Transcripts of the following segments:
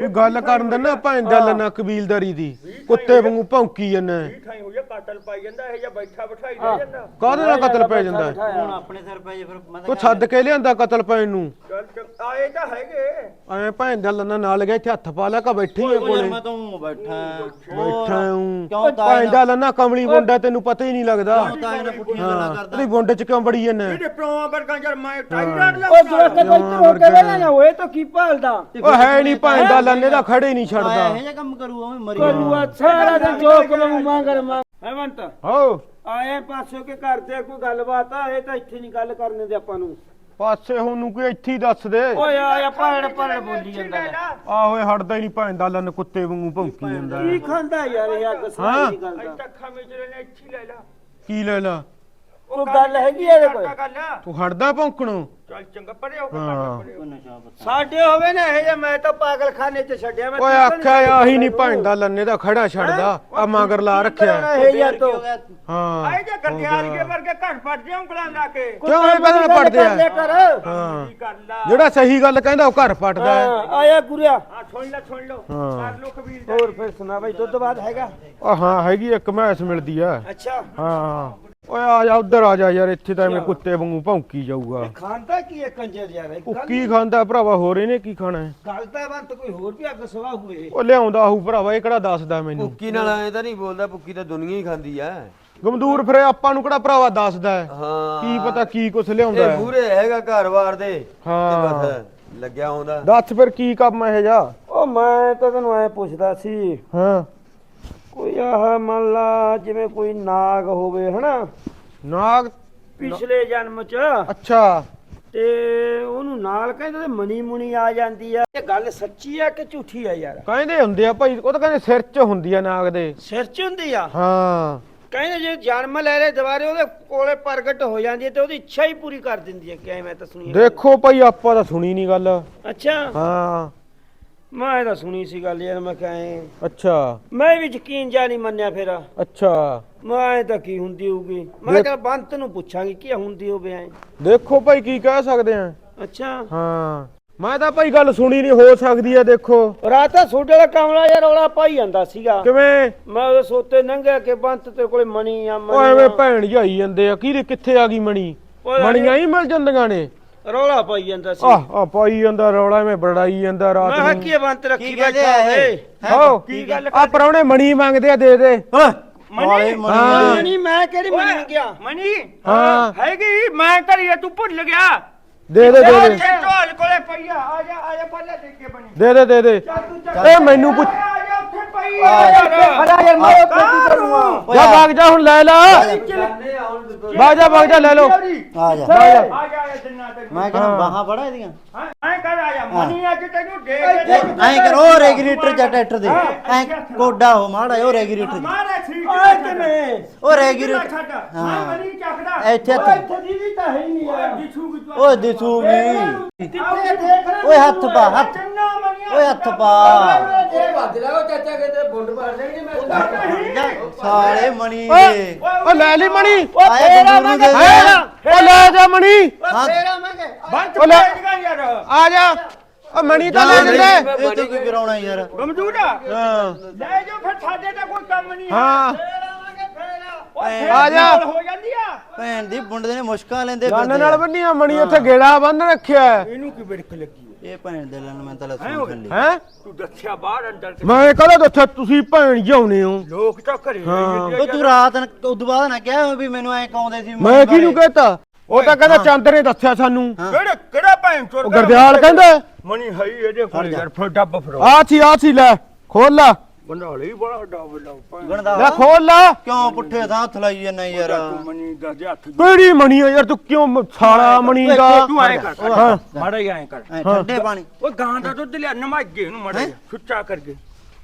ਕੋਈ ਗੱਲ ਕਰਨ ਦਾ ਨਾ ਭੈਣ ਦਾ ਲੈਣਾ ਕਬੀਲਦਾਰੀ ਦੀ ਕੁੱਤੇ ਵਾਂਗੂ ਭੌਂਕੀ ਜਾਂਦਾ ਠਾਈ ਹੋਈ ਕਾਟਲ ਪਾਈ ਜਾਂਦਾ ਇਹ ਜਾਂ ਬੈਠਾ ਬਿਠਾਈ ਦੇ ਜਾਂਦਾ। ਕਾਹਦੇ ਨਾਲ ਕਤਲ ਪੈ ਜਾਂਦਾ? ਹੁਣ ਆਪਣੇ ਸਿਰ ਪੈ ਜੇ ਫਿਰ ਮੈਂ ਕੋਈ ਛੱਡ ਕੇ ਲਿਆਂਦਾ ਕਤਲ ਪੈਣ ਨੂੰ? ਚੱਲ ਚੱਲ ਆਏ ਤਾਂ ਹੈਗੇ। ਐ ਭੈਣ ਦਾ ਲੈਣਾ ਨਾਲ ਗਿਆ ਇੱਥੇ ਹੱਥ ਪਾ ਲਿਆ ਕਾ ਬੈਠੀ ਆ ਕੋਲੇ। ਮੈਂ ਤਾਂ ਊਂ ਬੈਠਾ। ਬੈਠਾ ਹੂੰ ਕਿਉਂ ਤਾਂ ਭੈਣ ਦਾ ਲੈਣਾ ਕਮਲੀ ਮੁੰਡਾ ਤੈਨੂੰ ਪਤਾ ਹੀ ਨਹੀਂ ਲੱਗਦਾ। ਤਾਂ ਇਹਨਾਂ ਪੁੱਠੀਆਂ ਗੱਲਾਂ ਕਰਦਾ? ਤੇਰੀ ਬੁੰਡ ਚ ਕਿਉਂ ਬੜੀ ਜਾਂਦਾ ਇਹਦੇ ਪਿਓ ਵਰਗਾ ਯਾਰ ਮੈਂ ਟਾਈ ਰੱਖ ਲਾ ਉਹ ਜਰਾ ਕੇ ਇੱਧਰ ਹੋ ਕੇ ਵੇਲਾ ਨਾ ਹੋਏ ਤਾਂ ਕੀ ਭਾਲਦਾ? ਉਹ ਹੈ ਨਹੀਂ ਭੈਣ ਦਾ ਲੈਣੇ ਦਾ ਖੜੇ ਨਹੀਂ ਛੱਡਦਾ। ਇਹੋ ਜਿਹਾ ਕੰਮ ਕਰੂ ਉਹ ਮਰੀ ਕਰੂਆ ਸਾਰਾ ਦਿਨ ਜੋਕ ਨੂੰ ਮੰਗਰ ਮੰਗ ਹੈਵੰਤ ਹੋ। ਆਏ ਪਾਸੋਂ ਕੇ ਕਰਦੇ ਕੋਈ ਗੱਲਬਾਤ ਆ ਇਹ ਤਾਂ ਇੱਥੇ ਨਹੀਂ ਗੱਲ ਕਰਨ ਦੇ ਆਪਾਂ ਨੂੰ। ਪਾਸੇ ਹੁਣ ਨੂੰ ਕੋਈ ਇੱਥੇ ਹੀ ਦੱਸ ਦੇ। ਓਏ ਆਇਆ ਪੜ ਪੜ ਬੋਲੀ ਜਾਂਦਾ ਹੈ। ਆਹੋ ਇਹ ਹਟਦਾ ਹੀ ਨਹੀਂ ਭੈਣ ਦਾ ਲੈਣ ਕੁੱਤੇ ਵਾਂਗੂ ਭੌਂਕੀ ਜਾਂਦਾ। ਕੀ ਖਾਂਦਾ ਯਾਰ ਇਹ ਅੱਗ ਸਾਰੀ ਗੱਲ ਦਾ। ਅੱਖਾਂ ਵਿੱਚ ਨੇ ਇੱਥੇ ਲੈ ਲਾ। ਕੀ ਲੈ ਲਾ? ਕੋਈ ਗੱਲ ਹੈਗੀ ਇਹਦੇ ਕੋਲ? ਤੂੰ ਹਟਦਾ ਭੌਂਕਣੋਂ? ਚੱਲ ਚੰਗਾ ਪਰੇ ਹੋ ਹਾਂ। ਨਸ਼ਾ ਪੱਤਾ ਸਾਡੇ ਹੋਵੇ ਨਾ ਇਹ ਜੇ ਮੈਂ ਤਾਂ ਪਾਗਲਖਾਨੇ 'ਚ ਛੱਡਿਆ ਮੈਂ ਓਏ ਆਖਿਆ ਆਹੀ ਨਹੀਂ ਦਾ ਲੰਨੇ ਦਾ ਖੜਾ ਛੱਡਦਾ ਆ ਮਗਰ ਲਾ ਰੱਖਿਆ। ਇਹ ਯਾਰ ਤੋਂ? ਹਾਂ ਆਏ ਜੇ ਕੇ ਵਰਗੇ ਘੜ ਪੜ ਜਿਉਂ ਉਂਗਲਾਂ ਲਾ ਕੇ। ਕਿਉਂ ਇਹ ਪਹਿਲਾਂ ਪੜਦੇ ਆ? ਕਰ ਹਾਂ। ਕੀ ਕਰ ਲਾ। ਜਿਹੜਾ ਸਹੀ ਗੱਲ ਕਹਿੰਦਾ ਉਹ ਘਰ ਪਟਦਾ ਹੈ। ਆਇਆ ਗੁਰਿਆ। ਹਾਂ ਸੁਣ ਲੈ ਸੁਣ ਲਓ। ਹਾਂ। ਕਰ ਲੋ ਕਬੀਰ ਦਾ ਹੋਰ ਫਿਰ ਸੁਣਾ ਬਈ ਦੁੱਧ ਬਾਦ ਹੈਗਾ? ਆ ਹਾਂ ਹੈਗੀ ਇੱਕ ਮੈਸ ਮਿਲਦੀ ਆ। ਅੱਛਾ। ਹਾਂ। ਓਏ ਆ ਜਾ ਉਧਰ ਆ ਜਾ ਯਾਰ ਇੱਥੇ ਤਾਂ ਐਵੇਂ ਕੁੱਤੇ ਵਾਂਗੂ ਭੌਂਕੀ ਜਾਊਗਾ। ਖਾਂਦਾ ਕੀ ਹੈ ਕੰਜਰ ਯਾਰ ਇਹ ਉਹ ਗੱਲ- ਕੀ ਖਾਂਦਾ ਭਰਾਵਾ ਹੋਰ ਇਹਨੇ ਕੀ ਖਾਣਾ ਹੈ? ਗੱਲ ਤਾਂ ਬੰਤ ਕੋਈ ਹੋਰ ਵੀ ਅੱਗ ਸਵਾ ਹੋਏ ਉਹ ਲਿਆਉਂਦਾ ਹੂ ਭਰਾਵਾ ਇਹ ਕਿਹੜਾ ਦੱਸਦਾ ਮੈਨੂੰ? ਭੁੱਕੀ ਨਾਲ ਐ ਤਾਂ ਨਹੀਂ ਬੋਲਦਾ ਭੁੱਕੀ ਤਾਂ ਦੁਨੀਆ ਹੀ ਖਾਂਦੀ ਐ ਗਮਦੂਰ ਫਿਰ ਆਪਾਂ ਨੂੰ ਕਿਹੜਾ ਭਰਾਵਾ ਦੱਸਦਾ ਹੈ? ਹਾਂ। ਕੀ ਪਤਾ ਕੀ ਕੁਛ ਲਿਆਉਂਦਾ ਇਹ ਹੈ? ਪੂਰੇ ਹੈਗਾ ਘਰ-ਬਾਰ ਦੇ। ਤੇ ਹਾਂ। ਬਸ ਲੱਗਿਆ ਹੁੰਦਾ ਦੱਸ ਫਿਰ ਕੀ ਕੰਮ ਇਹ ਜਾ ਉਹ ਮੈਂ ਤਾਂ ਤੈਨੂੰ ਐ ਪੁੱਛਦਾ ਸੀ। ਹਾਂ। ਕੋਈ ਆਹ ਮੰਨ ਲਾ ਜਿਵੇਂ ਕੋਈ ਨਾਗ ਹੋਵੇ ਹਨਾ? ਨਾਗ ਪਿਛਲੇ ਜਨਮ ਚ। ਅੱਛਾ। ਤੇ ਉਹਨੂੰ ਨਾਲ ਕਹਿੰਦੇ ਤੇ ਮਣੀ ਮੁਣੀ ਆ ਜਾਂਦੀ ਆ। ਇਹ ਗੱਲ ਸੱਚੀ ਆ ਕਿ ਝੂਠੀ ਆ ਯਾਰ? ਕਹਿੰਦੇ ਹੁੰਦੇ ਆ ਭਾਈ ਉਹ ਤਾਂ ਕਹਿੰਦੇ ਸਿਰ 'ਚ ਹੁੰਦੀ ਆ ਨਾਗ ਦੇ। ਸਿਰ ਚ ਹੁੰਦੀ ਆ? ਹਾਂ। ਕਹਿੰਦੇ ਜੇ ਜਨਮ ਲੈ ਲੈ ਦੁਬਾਰੇ ਉਹਦੇ ਕੋਲੇ ਪ੍ਰਗਟ ਹੋ ਜਾਂਦੀ ਹੈ ਤੇ ਉਹਦੀ ਇੱਛਾ ਹੀ ਪੂਰੀ ਕਰ ਦਿੰਦੀ ਹੈ ਕਿਵੇਂ ਮੈਂ ਤਾਂ ਸੁਣੀ। ਦੇਖੋ ਭਾਈ ਆਪਾਂ ਤਾਂ ਸੁਣੀ ਨਹੀਂ ਗੱਲ। ਅੱਛਾ। ਹਾਂ। ਮੈਂ ਤਾਂ ਸੁਣੀ ਸੀ ਗੱਲ ਯਾਰ ਮੈਂ ਕਹੇ ਅੱਛਾ। ਮੈਂ ਵੀ ਯਕੀਨ ਜਾ ਨਹੀਂ ਮੰਨਿਆ ਫਿਰ। ਅੱਛਾ। ਮੈਂ ਤਾਂ ਕੀ ਹੁੰਦੀ ਹੋਊਗੀ। ਮੈਂ ਕਿਹਾ ਬੰਤ ਨੂੰ ਪੁੱਛਾਂਗੀ ਕੀ ਹੁੰਦੀ ਹੋਵੇ ਐ। ਦੇਖੋ ਭਾਈ ਕੀ ਕਹਿ ਸਕਦੇ ਆ। ਅੱਛਾ। ਹਾਂ। ਮੈਂ ਤਾਂ ਭਾਈ ਗੱਲ ਸੁਣੀ ਨਹੀਂ ਹੋ ਸਕਦੀ ਆ ਦੇਖੋ। ਰਾਤ ਤਾਂ ਛੋਟੇ ਦਾ ਕਮਲਾ ਯਾਰ ਰੌਲਾ ਪਾਈ ਜਾਂਦਾ ਸੀਗਾ। ਕਿਵੇਂ? ਮੈਂ ਉਹਦੇ ਸੋਤੇ ਲੰਘਿਆ ਕਿ ਬੰਤ ਤੇਰੇ ਕੋਲੇ ਮਣੀ ਆ ਉਹ ਮਣੀ ਐਵੇਂ। ਭੈਣ ਜਾਈ ਜਾਂਦੇ ਆ। ਕਿਹਦੇ ਕਿੱਥੇ ਆ ਗਈ ਮਣੀ? ਮਣੀਆਂ ਹੀ ਮਿਲ ਜਾਂਦੀਆਂ ਨੇ। ਰੌਲਾ ਪਾਈ ਜਾਂਦਾ ਸੀ। ਆਹ ਆ ਪਾਈ ਜਾਂਦਾ ਰੌਲਾ ਐਵੇਂ ਬੜਾਈ ਜਾਂਦਾ ਮੈਂ ਰਾਤ ਕਿਹਾ ਨੂੰ। ਕੀ ਬੰਤ ਰੱਖੀ ਕੀ ਕਹਿੰਦੇ ਬੈਠਾ ਆ ਇਹ? ਹੋ? ਕੀ ਗੱਲ ਆ ਪਰੌਣੇ ਮਣੀ ਮੰਗਦੇ ਆ ਦੇ ਦੇ। ਹਾਂ। ਮਣੀ? ਮੈਂ ਕਿਹੜੀ ਮਣੀ ਗਿਆ ਮਨੀ ਹਾਂ। ਹੈਗੀ ਮੈਂ ਘਰੀ ਆ, ਤੂੰ ਭੁੱਲ ਗਿਆ। ਦੇ ਦੇ ਦੇ ਦੇ। ਢੋਲ ਕੋਲੇ ਪਈਆ ਆ ਜਾ ਆ ਜਾ ਪਹਿਲਾਂ ਦੇਖ ਕੇ ਬਣੀ। ਦੇ ਦੇ ਦੇ ਦੇ। ਇਹ ਮੈਨੂੰ ਪੁੱਛ ਆ ਜਾ। ਉੱਥੇ ਪਈ ਆ ਯਾਰ। ਖੜਾ ਯਾਰ ਮੈਂ ਉੱਥੇ ਕੀ ਕਰੂੰਗਾ। ਜਾ ਭਾਗ ਜਾ ਹੁਣ ਲੈ ਲਾ। ਭਾਗ ਜਾ ਭਾਗ ਜਾ ਲੈ ਲਓ। ਆ ਜਾ। ਆ ਜਾ। ਆ ਜਾ ਜਿੰਨਾ ਤੇ ਮੈਂ ਕਹਿੰਦਾ ਬਾਹਾਂ ਫੜਾ ਇਹਦੀਆਂ। ਐ ਕਰ ਆ ਜਾ। ਮਨੀ ਅੱਜ ਤੈਨੂੰ ਦੇ ਕੇ ਐਂ ਕਰੋ ਰੈਗੂਲੇਟਰ ਚ ਟਰੈਕਟਰ ਦੇ। ਐਂ ਕੋਡਾ ਹੋ ਮਾੜਾ ਉਹ ਰੈਗੂਲੇਟਰ ਮਾਰੇ ਠੀਕ ਓਏ ਕਿਵੇਂ? ਉਹ ਰੈਗੂਲੇਟਰ ਹਾਂ। ਮਨੀ ਚੱਕਦਾ। ਇੱਥੇ ਇੱਥੇ ਦੀਦੀ ਤਾਂ ਹੈ ਹੀ ਨਹੀਂ ਯਾਰ। ਤੂੰ ਓਏ ਦਿਸੂਗੀ ਕਿੱਥੇ ਦੇਖ ਲੈ ਓਏ ਹੱਥ ਪਾ ਹੱਥ। ਓਏ ਹੱਥ ਪਾ। ਇਹ ਵੱਜ ਲਾ ਉਹ ਚਾਚਾ ਕਹਿੰਦੇ ਬੁੰਡ ਮਾਰ ਦੇਣਗੇ ਮੈਂ ਸਾਲੇ ਮਣੀ ਦੇ ਓ ਲੈ ਲਈ ਮਣੀ। ਗੁਰੂ ਦੇ ਹੈਂ? ਓ ਲੈ ਜਾ ਮਣੀ ਹਾਂ ਬੰਦ ਉਹ ਲੈ। ਯਾਰ। ਆ ਜਾ। ਓ ਮਣੀ ਤਾਂ ਲੈ ਜਾਂਦੇ ਇਹ ਤੋਂ ਕੀ ਕਰਾਉਣਾ ਯਾਰ। ਗਮਜੂੜਾ ਹਾਂ। ਲੈ ਜੋ ਫਿਰ ਸਾਡੇ ਤਾਂ ਕੋਈ ਕੰਮ ਨਹੀਂ ਹਾਂ। ਆ ਜਾ। ਹੋ ਜਾਂਦੀ ਆ। ਭੈਣ ਦੀ ਬੁੰਡੇ ਨੇ ਮੁਸ਼ਕਾਂ ਲੈਂਦੇ ਗੰਨ ਨਾਲ ਆ। ਬੰਨੀਆਂ ਮਣੀ ਉੱਥੇ ਗੇੜਾ ਬੰਨ ਰੱਖਿਆ ਹੈ। ਇਹਨੂੰ ਕੀ ਬਿੜਕ ਲੱਗੀ ਇਹ ਭੈਣ ਦੇ ਲੈਣ ਮੈਂ ਤਾਂ ਲੈ ਸੁਣ ਚੱਲੀ ਹੈਂ? ਤੂੰ ਦੱਸਿਆ ਬਾਹਰ ਅੰਦਰ ਤੇ ਮੈਂ ਕਹਦਾ ਦੱਸਿਆ ਤੁਸੀਂ ਭੈਣ ਜਾਉਨੇ ਹੋ। ਲੋਕ ਤਾਂ ਘਰੇ ਹਾਂ। ਉਹ ਤੂੰ ਰਾਤ ਨੂੰ ਉਦੋਂ ਬਾਅਦ ਨਾ ਕਿਹਾ ਵੀ ਮੈਨੂੰ ਐ ਕਾਉਂਦੇ ਸੀ ਮੈਂ ਕਿਹਨੂੰ ਕਹਤਾ? ਉਹ ਤਾਂ ਕਹਿੰਦਾ ਚੰਦ ਨੇ ਦੱਸਿਆ ਸਾਨੂੰ। ਕਿਹੜਾ ਕਿਹੜਾ ਭੈਣ ਚੋਰ ਉਹ ਗਰਦਿਆਲ ਕਹਿੰਦਾ। ਇਹਦੇ ਕੋਲ ਯਾਰ ਆ ਸੀ ਆ ਸੀ ਲੈ ਖੋਲ ਲਾ। ਬੰਦਾ ਲਈ ਬੜਾ ਡੱਬ ਲਾਉ ਭੈਣ। ਗਣਦਾ ਲੈ ਖੋਲ ਲਾ। ਕਿਉਂ ਪੁੱਠੇ ਥਾਂ ਹੱਥ ਲਾਈ ਜਾਂਦਾ ਯਾਰ। ਤੂੰ ਮਨੀ ਦਾ ਦੇ ਹੱਥ ਕਿਹੜੀ ਮਣੀ ਆ ਯਾਰ ਤੂੰ ਕਿਉਂ ਮ- ਸਾਲਾ ਮਣੀ ਦਾ? ਤੂੰ ਐ ਕਰ। ਹਾਂ। ਮਾੜਾ ਹੀ ਐ ਕਰ। ਐ ਠੰਡੇ ਪਾਣੀ। ਉਹ ਗਾਂ ਦਾ ਦੁੱਧ ਲਿਆ ਨਮਾਗੇ ਨੂੰ ਮਾੜਾ ਜਿਹਾ, ਸੁੱਚਾ ਕਰਕੇ।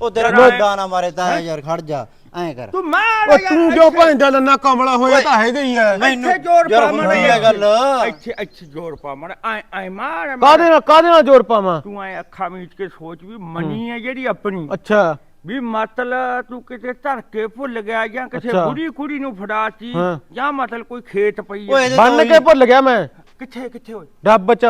ਉਹ ਤੇਰਾ ਗੋਡਾ ਨਾ ਮਾਰੇ ਤਾਂ ਯਾਰ ਖੜ ਜਾ ਐਂ ਕਰ। ਤੂੰ ਮਾਰ ਓ ਤੂੰ ਜੋ ਭੈਂਦਾ ਲੰਨਾ ਕਮਲਾ ਹੋਇਆ ਤਾਂ ਹੈਗਾ ਹੀ ਐ ਇੱਥੇ ਜੋਰ ਯਾਰ ਪਾ ਹੁਣ ਮੜ ਕੀ ਆ ਗੱਲ। ਇੱਥੇ ਇੱਥੇ ਜੋਰ ਪਾ ਮੜ ਐ ਐ ਮਾਰ ਕਾਦੇ ਨਾਲ ਕਾਦੇ ਨਾਲ ਜ਼ੋਰ ਪਾਵਾਂ? ਤੂੰ ਐ ਅੱਖਾਂ ਮੀਚ ਕੇ ਸੋਚ ਵੀ ਮਨੀ ਹੈ ਜਿਹੜੀ ਆਪਣੀ। ਅੱਛਾ। ਵੀ ਮਤਲਬ ਤੂੰ ਕਿਤੇ ਧਰ ਕੇ ਭੁੱਲ ਗਿਆ ਜਾਂ ਕਿਸੇ ਅੱਛਾ। ਬੁੜੀ ਕੁੜੀ ਨੂੰ ਫੜਾਤੀ ਹਾਂ। ਜਾਂ ਮਤਲਬ ਕੋਈ ਖੇਤ ਪਈ ਓਏ ਇਹਦੇ ਬੰਨ ਕੇ ਭੁੱਲ ਗਿਆ ਮੈਂ ਕਿੱਥੇ ਕਿੱਥੇ ਹੋਏ ਡੱਬ ਚ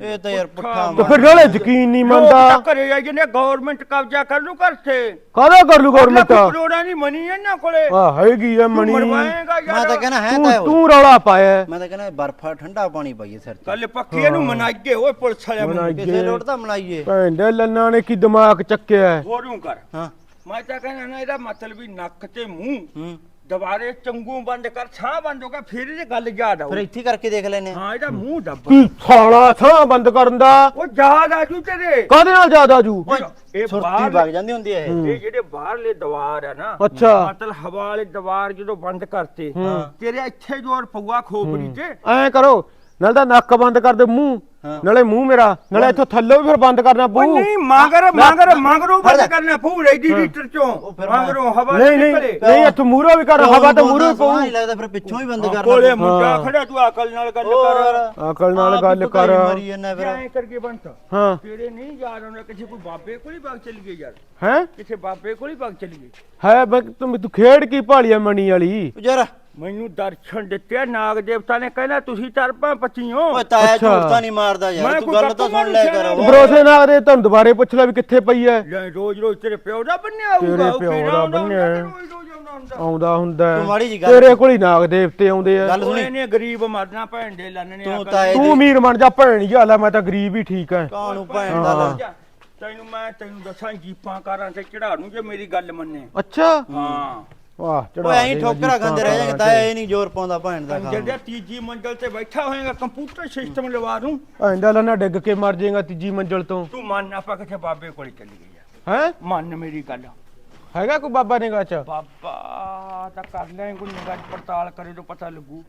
ਇਹ ਤਾਂ ਯਾਰ ਪੁੱਠਾ ਤੇ ਮਾਰ। ਫਿਰ ਨਾਲੇ ਯਕੀਨ ਨਹੀਂ ਮੰਨਦਾ। ਘਰੇ ਆ ਜਿਹਨੇ ਗਵਰਨਮੈਂਟ ਕਬਜ਼ਾ ਕਰ ਲੂ ਘਰ ਤੇ। ਕਾਹਦਾ ਕਰ ਲੂ ਗਵਰਨਮੈਂਟ ਕਰੋੜਾਂ ਦੀ ਮਨੀ ਹੈ ਨਾ ਕੋਲੇ। ਆ ਹੈਗੀ ਮਣੀ ਮਰਵਾਏਗਾ ਮੈਂ ਤਾਂ ਕਹਿੰਦਾ ਹੈ ਤੂੰ ਤਾਂ ਰੌਲਾ ਪਾਇਆ ਮੈਂ ਤਾਂ ਕਹਿੰਦਾ ਬਰਫਾ ਠੰਡਾ ਪਾਣੀ ਪਾਈਏ ਸਿਰ ਤੇ। ਕੱਲ ਪੱਕੀ ਇਹਨੂੰ ਮਨਾਈਏ ਓਏ ਪੁਲਿਸ ਵਾਲਿਆਂ ਨੂੰ। ਕਿਸੇ ਲੋਟ ਤਾਂ ਮਨਾਈਏ। ਭੈਂਦੇ ਲੰਨਾ ਨੇ ਕੀ ਦਿਮਾਗ ਚੱਕਿਆ ਹੈ। ਹੋਰੂ ਕਰ। ਹਾਂ। ਮੈਂ ਤਾਂ ਕਹਿੰਦਾ ਨਾ ਇਹਦਾ ਮਤਲਬ ਵੀ ਨੱਕ ਤੇ ਮੂੰਹ। ਹੂੰ। ਦੁਬਾਰੇ ਚੰਗੂ ਬੰਦ ਕਰ ਛਾਂ ਬੰਦ ਹੋ ਗਿਆ ਫਿਰ ਇਹ ਗੱਲ ਯਾਦ ਆਉ ਫਿਰ ਇੱਥੇ ਕਰਕੇ ਦੇਖ ਲੈਨੇ ਹਾਂ। ਇਹਦਾ ਮੂੰਹ ਦੱਬ। ਕੀ ਸਾਲਾ ਥਾਂ ਬੰਦ ਕਰਨ ਦਾ? ਉਹ ਯਾਦ ਆ ਜੂ ਤੇਰੇ। ਕਾਹਦੇ ਨਾਲ ਜ਼ਿਆਦਾ ਜੂ ਇਹ ਸੁਰਤੀ ਬਾਹਰ ਵਗ ਜਾਂਦੀ ਹੁੰਦੀ ਹੈ ਇਹ। ਇਹ ਜਿਹੜੇ ਬਾਹਰਲੇ ਦੀਵਾਰ ਆ ਨਾ ਅੱਛਾ। ਮਤਲਬ ਹਵਾ ਵਾਲੇ ਦੀਵਾਰ ਜਦੋਂ ਬੰਦ ਕਰਤੇ ਤੇਰੇ ਇੱਥੇ ਜੋਰ ਪਊਆ ਖੋਪੜੀ ਤੇ। ਐਂ ਕਰੋ ਨਾਲ ਤਾਂ ਨੱਕ ਬੰਦ ਕਰ ਦੇ ਮੂੰਹ। ਨਾਲੇ ਮੂੰਹ ਮੇਰਾ। ਨਾਲੇ ਇੱਥੋਂ ਥੱਲੇ ਵੀ ਫਿਰ ਬੰਦ ਕਰਨਾ ਉਹ ਪਊ। ਨਹੀਂ ਮਗਰ ਮਗਰ ਮਗਰੋਂ ਬੰਦ। ਕਰਨਾ ਪਊ ਰੈਡੀ ਲੀਟਰ ਚੋਂ। ਮਗਰੋਂ ਹਵਾ ਨਹੀਂ ਨਹੀਂ ਨਿਕਲੇ। ਨਹੀਂ ਇੱਥੋਂ ਮੂਹਰੋਂ ਵੀ ਕਰ ਹਵਾ ਤਾਂ ਮੂਹਰੋਂ ਪਊ। ਨਹੀਂ ਲੱਗਦਾ ਫਿਰ ਪਿੱਛੋਂ ਹੀ ਬੰਦ ਕਰਨਾ ਕੋਲੇ। ਮੁੰਡਾ। ਖੜਾ ਤੂੰ ਅਕਲ ਨਾਲ ਗੱਲ ਕਰ। ਅਕਲ ਨਾਲ ਗੱਲ ਕਰ। ਮਾਰੀ ਜਾਂਦਾ ਫਿਰ। ਐਂ ਕਰਕੇ ਬੰਤ ਹਾਂ। ਤੇਰੇ ਨਹੀਂ ਯਾਦ ਆਉਣਾ ਕਿਸੇ ਕੋਈ ਬਾਬੇ ਕੋਲ ਹੀ ਬਾਗ ਚਲੀ ਗਈ ਯਾਰ। ਹੈ? ਕਿਸੇ ਬਾਬੇ ਕੋਲ ਹੀ ਬਾਗ ਚਲੀ ਗਈ ਹੈ ਬਈ ਤੂੰ ਤੂੰ ਖੇਡ ਕੀ ਭਾਲੀ ਆ ਮਣੀ ਵਾਲੀ? ਯਾਰ ਮੈਨੂੰ ਦਰਸ਼ਨ ਦਿੱਤੇ ਨਾਗ ਦੇਵਤਾ ਨੇ ਕਹਿੰਦਾ ਤੁਸੀਂ ਤਰਪਾਂ ਪੱਚੀਓ ਓਏ ਤਾਇਆ ਅੱਛਾ। ਝੂਠ ਤਾਂ ਨਹੀਂ ਮਾਰਦਾ ਯਾਰ ਤੂੰ ਕੋਈ ਗੱਲ ਗੱਪ ਤਾਂ ਸੁਣ ਲੈ ਸਿਆਣਾ ਕਰ ਉਹ। ਭਰੋਸੇ ਨਾਲ ਦੇ ਤੁਹਾਨੂੰ ਦੁਬਾਰੇ ਪੁੱਛ ਲੈ ਵੀ ਕਿੱਥੇ ਪਈ ਐ ਲੈ ਰੋਜ਼ ਰੋਜ਼ ਤੇਰੇ ਪਿਓ ਦਾ ਬੰਨਿਆ ਆਊਗਾ ਤੇਰੇ ਉਹ ਪਿਓ ਕਿਹੜਾ ਦਾ ਆਉਂਦਾ ਬੰਨਿਆ। ਤੇ ਰੋਜ਼ ਰੋਜ਼ ਆਉਂਦਾ ਹੁੰਦਾ ਆਉਂਦਾ ਹੁੰਦਾ ਤੂੰ ਮਾੜੀ ਹੈ। ਜਿਹੀ ਗੱਲ- ਤੇਰੇ ਕੋਲ ਹੀ ਨਾਗ ਦੇਵਤੇ ਆਉਂਦੇ ਆ ਗੱਲ ਸੁਣੀ ਉਹਨੇ ਨੇ ਗਰੀਬ ਮਰਨਾ ਭੈਣ ਦੇ ਲੰਨਣੇ ਤੂੰ ਅਕਲ ਤਾਂ ਤੂੰ ਅਮੀਰ ਬਣ ਜਾ ਭੈਣ ਹੀ ਹਾਲਾ ਮੈਂ ਤਾਂ ਗਰੀਬ ਹੀ ਠੀਕ ਐ ਕਾਹਨੂੰ ਭੈਣ ਦਾ। ਲੈ। ਤੈਨੂੰ ਮੈਂ ਤੈਨੂੰ ਦੱਸਾਂ ਜੀਪਾਂ ਕਾਰਾਂ ਤੇ ਚੜਾ ਨੂੰ ਜੇ ਮੇਰੀ ਗੱਲ ਮੰਨੇ ਅੱਛਾ ਹਾਂ ਵਾਹ ਚੜਾ ਓਏ ਐਂ ਠੋਕਰਾ ਖਾਂਦੇ ਰਹਿ ਜਾਗੇ ਤਾਇਆ ਇਹ ਨਹੀਂ ਜ਼ੋਰ ਪਾਉਂਦਾ ਭੈਣ ਦਾ ਕੰਜਰ ਦੇ ਤੀਜੀ ਮੰਜ਼ਲ ਤੇ ਬੈਠਾ ਹੋਏਗਾ ਕੰਪਿਊਟਰ ਸਿਸਟਮ ਲਵਾ ਦੂੰ। ਐਂਦਾ ਲੰਨਾ ਡਿੱਗ ਕੇ ਮਰ ਜਾਏਗਾ ਤੀਜੀ ਮੰਜ਼ਲ ਤੋਂ। ਤੂੰ ਮੰਨ ਆਪਾਂ ਕਿਥੇ ਬਾਬੇ ਕੋਲ ਚਲੀ ਗਈ ਆ। ਹੈ? ਮੰਨ ਮੇਰੀ ਗੱਲ। ਹੈਗਾ ਕੋਈ ਬਾਬਾ ਨਿਗਾਹ ਚ? ਬਾਬਾ ਤਾਂ ਕਰ ਲੈ ਕੋਈ ਨਿਗਾਹ ਪੜਤਾਲ ਕਰੇ ਤਾਂ ਪਤਾ ਲੱਗੂ।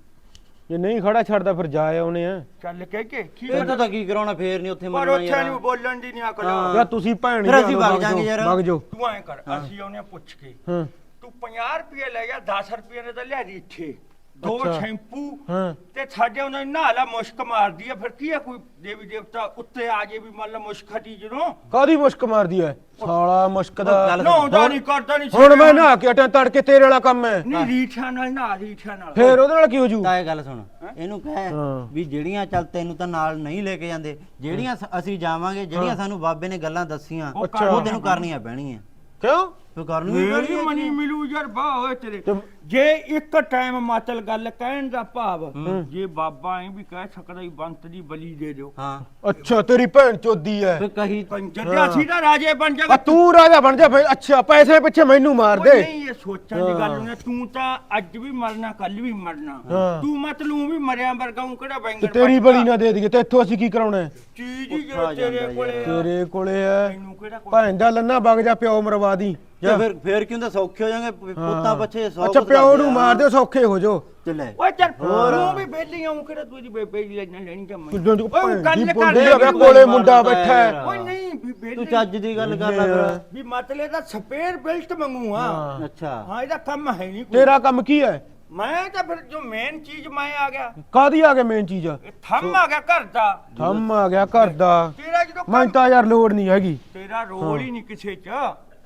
ਜੇ ਨਹੀਂ ਖੜਾ ਛੱਡਦਾ ਫਿਰ ਜਾ ਆਉਨੇ ਆ। ਚੱਲ ਕੇ ਕੇ ਕੀ ਇਹ ਤੋਂ ਤਾਂ ਕੀ ਕਰਾਉਣਾ ਫੇਰ ਨਹੀਂ ਉੱਥੇ ਪਰ ਮਰਨਾ ਉੱਥੇ ਯਾਰ। ਨਹੀਂ ਬੋਲਣ ਦੀ ਨਹੀਂ ਅਕਲ। ਯਾ ਤੁਸੀਂ ਭੈਣ ਫਿਰ ਹੀ ਅਸੀਂ ਵਗ ਜਾਾਂਗੇ ਯਾਰ। ਵਗ ਜਾਓ। ਤੂੰ ਐਂ ਕਰ ਅਸੀਂ ਉਹਨੇ ਪੁੱਛ ਕੇ। ਹਾਂ। ਤੂੰ 50 ਰੁਪਏ ਲੈ ਗਿਆ 10 ਰੁਪਏ ਨੇ ਤਾਂ ਲਿਆ ਦੀ ਇੱਥੇ। ਦੋ ਅੱਛਾ। ਸ਼ੈਂਪੂ ਹਾਂ। ਤੇ ਸਾਡੇ ਉਹਨਾਂ ਨੇ ਨਹਾਲਾ ਮੁਸ਼ਕ ਮਾਰਦੀ ਆ। ਫਿਰ ਕੀ ਆ ਕੋਈ ਦੇਵੀ ਦੇਵਤਾ ਉੱਤੇ ਆ ਜੇ ਵੀ ਮੰਨ ਲਾ ਮੁਸ਼ਕ ਹਟੀ ਜਦੋਂ ਕਾਦੀ ਮੁਸ਼ਕ ਮਾਰਦੀ ਐ? ਸਾਲਾ ਮੁਸ਼ਕ ਦਾ ਗੱਲ- ਨਹਾਉਂਦਾ ਨਹੀਂ ਕਰਦਾ ਨਹੀਂ ਹੁਣ ਮੈਂ ਨਹਾ ਕੇ ਹਟਾਂ ਤੜਕੇ ਤੇਰੇ ਵਾਲਾ ਕੰਮ ਐ। ਨਹੀਂ ਰੀਠਿਆਂ ਨਾਲ ਨਾ ਰੀਠਿਆਂ ਨਾਲ। ਫੇਰ ਉਹਦੇ ਨਾਲ ਕੀ ਹੋ ਜੂ? ਤਾਂ ਇਹ ਗੱਲ ਸੁਣ। ਇਹਨੂੰ ਕਹਿ ਹਾਂ। ਵੀ ਜਿਹੜੀਆਂ ਚੱਲ ਤੈਨੂੰ ਤਾਂ ਨਾਲ ਨਹੀਂ ਲੈ ਕੇ ਜਾਂਦੇ ਜਿਹੜੀਆਂ ਸ- ਅਸੀਂ ਜਾਵਾਂਗੇ ਜਿਹੜੀਆਂ ਸਾਨੂੰ ਬਾਬੇ ਨੇ ਗੱਲਾਂ ਦੱਸੀਆਂ ਉਹ। ਉਹ ਤੈਨੂੰ ਕਰਨੀਆਂ ਪੈਣੀਆਂ ਕਿਉਂ? ਤੂੰ ਕਰਨੀ ਮੇਰੀ ਮਨੀ ਮਿਲੂ ਯਾਰ ਬਾਹ ਹੋਏ ਤੇਰੇ। ਜੇ ਇੱਕ ਟਾਈਮ ਮਾਤਲ ਗੱਲ ਕਹਿਣ ਦਾ ਭਾਵ ਜੇ ਬਾਬਾ ਐ ਵੀ ਕਹਿ ਸਕਦਾ ਹੀ ਬੰਤ ਦੀ ਬਲੀ ਦੇ ਦਿਓ। ਹਾਂ। ਅੱਛਾ ਤੇਰੀ ਭੈਣ ਚੋਦੀ ਐ। ਫੇ ਕਹੀ ਕੰਜਰ ਦੇ ਅਸੀਂ ਤਾਂ ਰਾਜੇ ਬਣ ਜਾਗਾ ਤੂੰ ਰਾਜਾ ਬਣ ਜਾ ਫੇਰ ਅੱਛਾ ਪੈਸੇ ਪਿੱਛੇ ਮੈਨੂੰ ਮਾਰ ਦੇ। ਨਹੀਂ ਇਹ ਸੋਚਣ ਦੀ ਗੱਲ ਨਹੀਂ ਤੂੰ ਤਾਂ ਅੱਜ ਵੀ ਮਰਨਾ ਕੱਲ ਵੀ ਮਰਨਾ। ਤੂੰ ਮਤਲਬ ਵੀ ਮਰਿਆ ਵਰਗਾ ਹੂੰ ਕਿਹੜਾ ਤੇ ਬੈਂਗਣ ਤੇਰੀ। ਬਲੀ ਨਾ ਦੇ ਦਈਏ ਤੇ ਇੱਥੋਂ ਅਸੀਂ ਕੀ ਕਰਾਉਣਾ? ਚੀਜ਼ ਹੀ ਤੇਰੇ ਕੋਲੇ ਆ। ਤੇਰੇ ਕੋਲੇ ਐ। ਤੈਨੂੰ ਕਿਹੜਾ ਕੋਈ ਭੈਣ ਦਾ ਲੰਨਾ ਵਗ ਜਾ ਪਿਓ ਮਰਵਾ ਦੀ। ਜਾਂ। ਫਿਰ ਫੇਰ ਕਿਉਂ ਤਾਂ ਸੌਖੇ ਹੋ ਜਾਣਗੇ ਪੁੱਤਾਂ ਬੱਚੇ ਸੌ ਅੱਛਾ ਪਿਓ ਨੂੰ ਮਾਰ ਦਿਓ ਸੌਖੇ ਹੋ ਜਾਓ। ਚੱਲੇ। ਓਏ ਚੱਲ ਤੂੰ ਵੀ ਬੇਲੀ ਆਉਂ ਕਿਹੜਾ ਤੂੰ ਦੀ ਬੇਬੇ ਦੀ ਲੈਣਾ ਲੈਣੀ ਜਾਂ ਮੈਂ ਕਿਦੋਂ ਦੀ ਓਏ ਗੱਲ ਦੀ ਕਰ ਲੈ ਕੋਲੇ ਮੁੰਡਾ ਬੈਠਾ। ਓਏ ਨਹੀਂ ਬੇਲੀ ਤੂੰ ਚੱਜ ਦੀ ਗੱਲ ਕਰ ਲੈ ਫਿਰ। ਵੀ ਮਤਲਬ ਦਾ ਸਪੇਅਰ ਬਿਲਟ ਮੰਗੂ ਹਾਂ। ਅੱਛਾ। ਹਾਂ ਇਹਦਾ ਕੰਮ ਹੈ ਨਹੀਂ ਕੋਈ। ਤੇਰਾ ਕੰਮ ਕੀ ਹੈ? ਮੈਂ ਤਾਂ ਫਿਰ ਜੋ ਮੇਨ ਚੀਜ਼ ਮੈਂ ਆ ਗਿਆ। ਕਾਦੀ ਆ ਗਿਆ ਮੇਨ ਚੀਜ਼? ਇਹ ਥੰਮ ਆ ਗਿਆ ਘਰ ਦਾ। ਥੰਮ ਆ ਗਿਆ ਘਰ ਦਾ। ਤੇਰਾ ਜਦੋਂ ਮੈਂ ਤਾਂ ਯਾਰ ਲੋੜ ਨਹੀਂ ਹੈਗੀ। ਤੇਰਾ ਰੋਲ ਹੀ ਨਹੀਂ ਕਿਸੇ ਚ।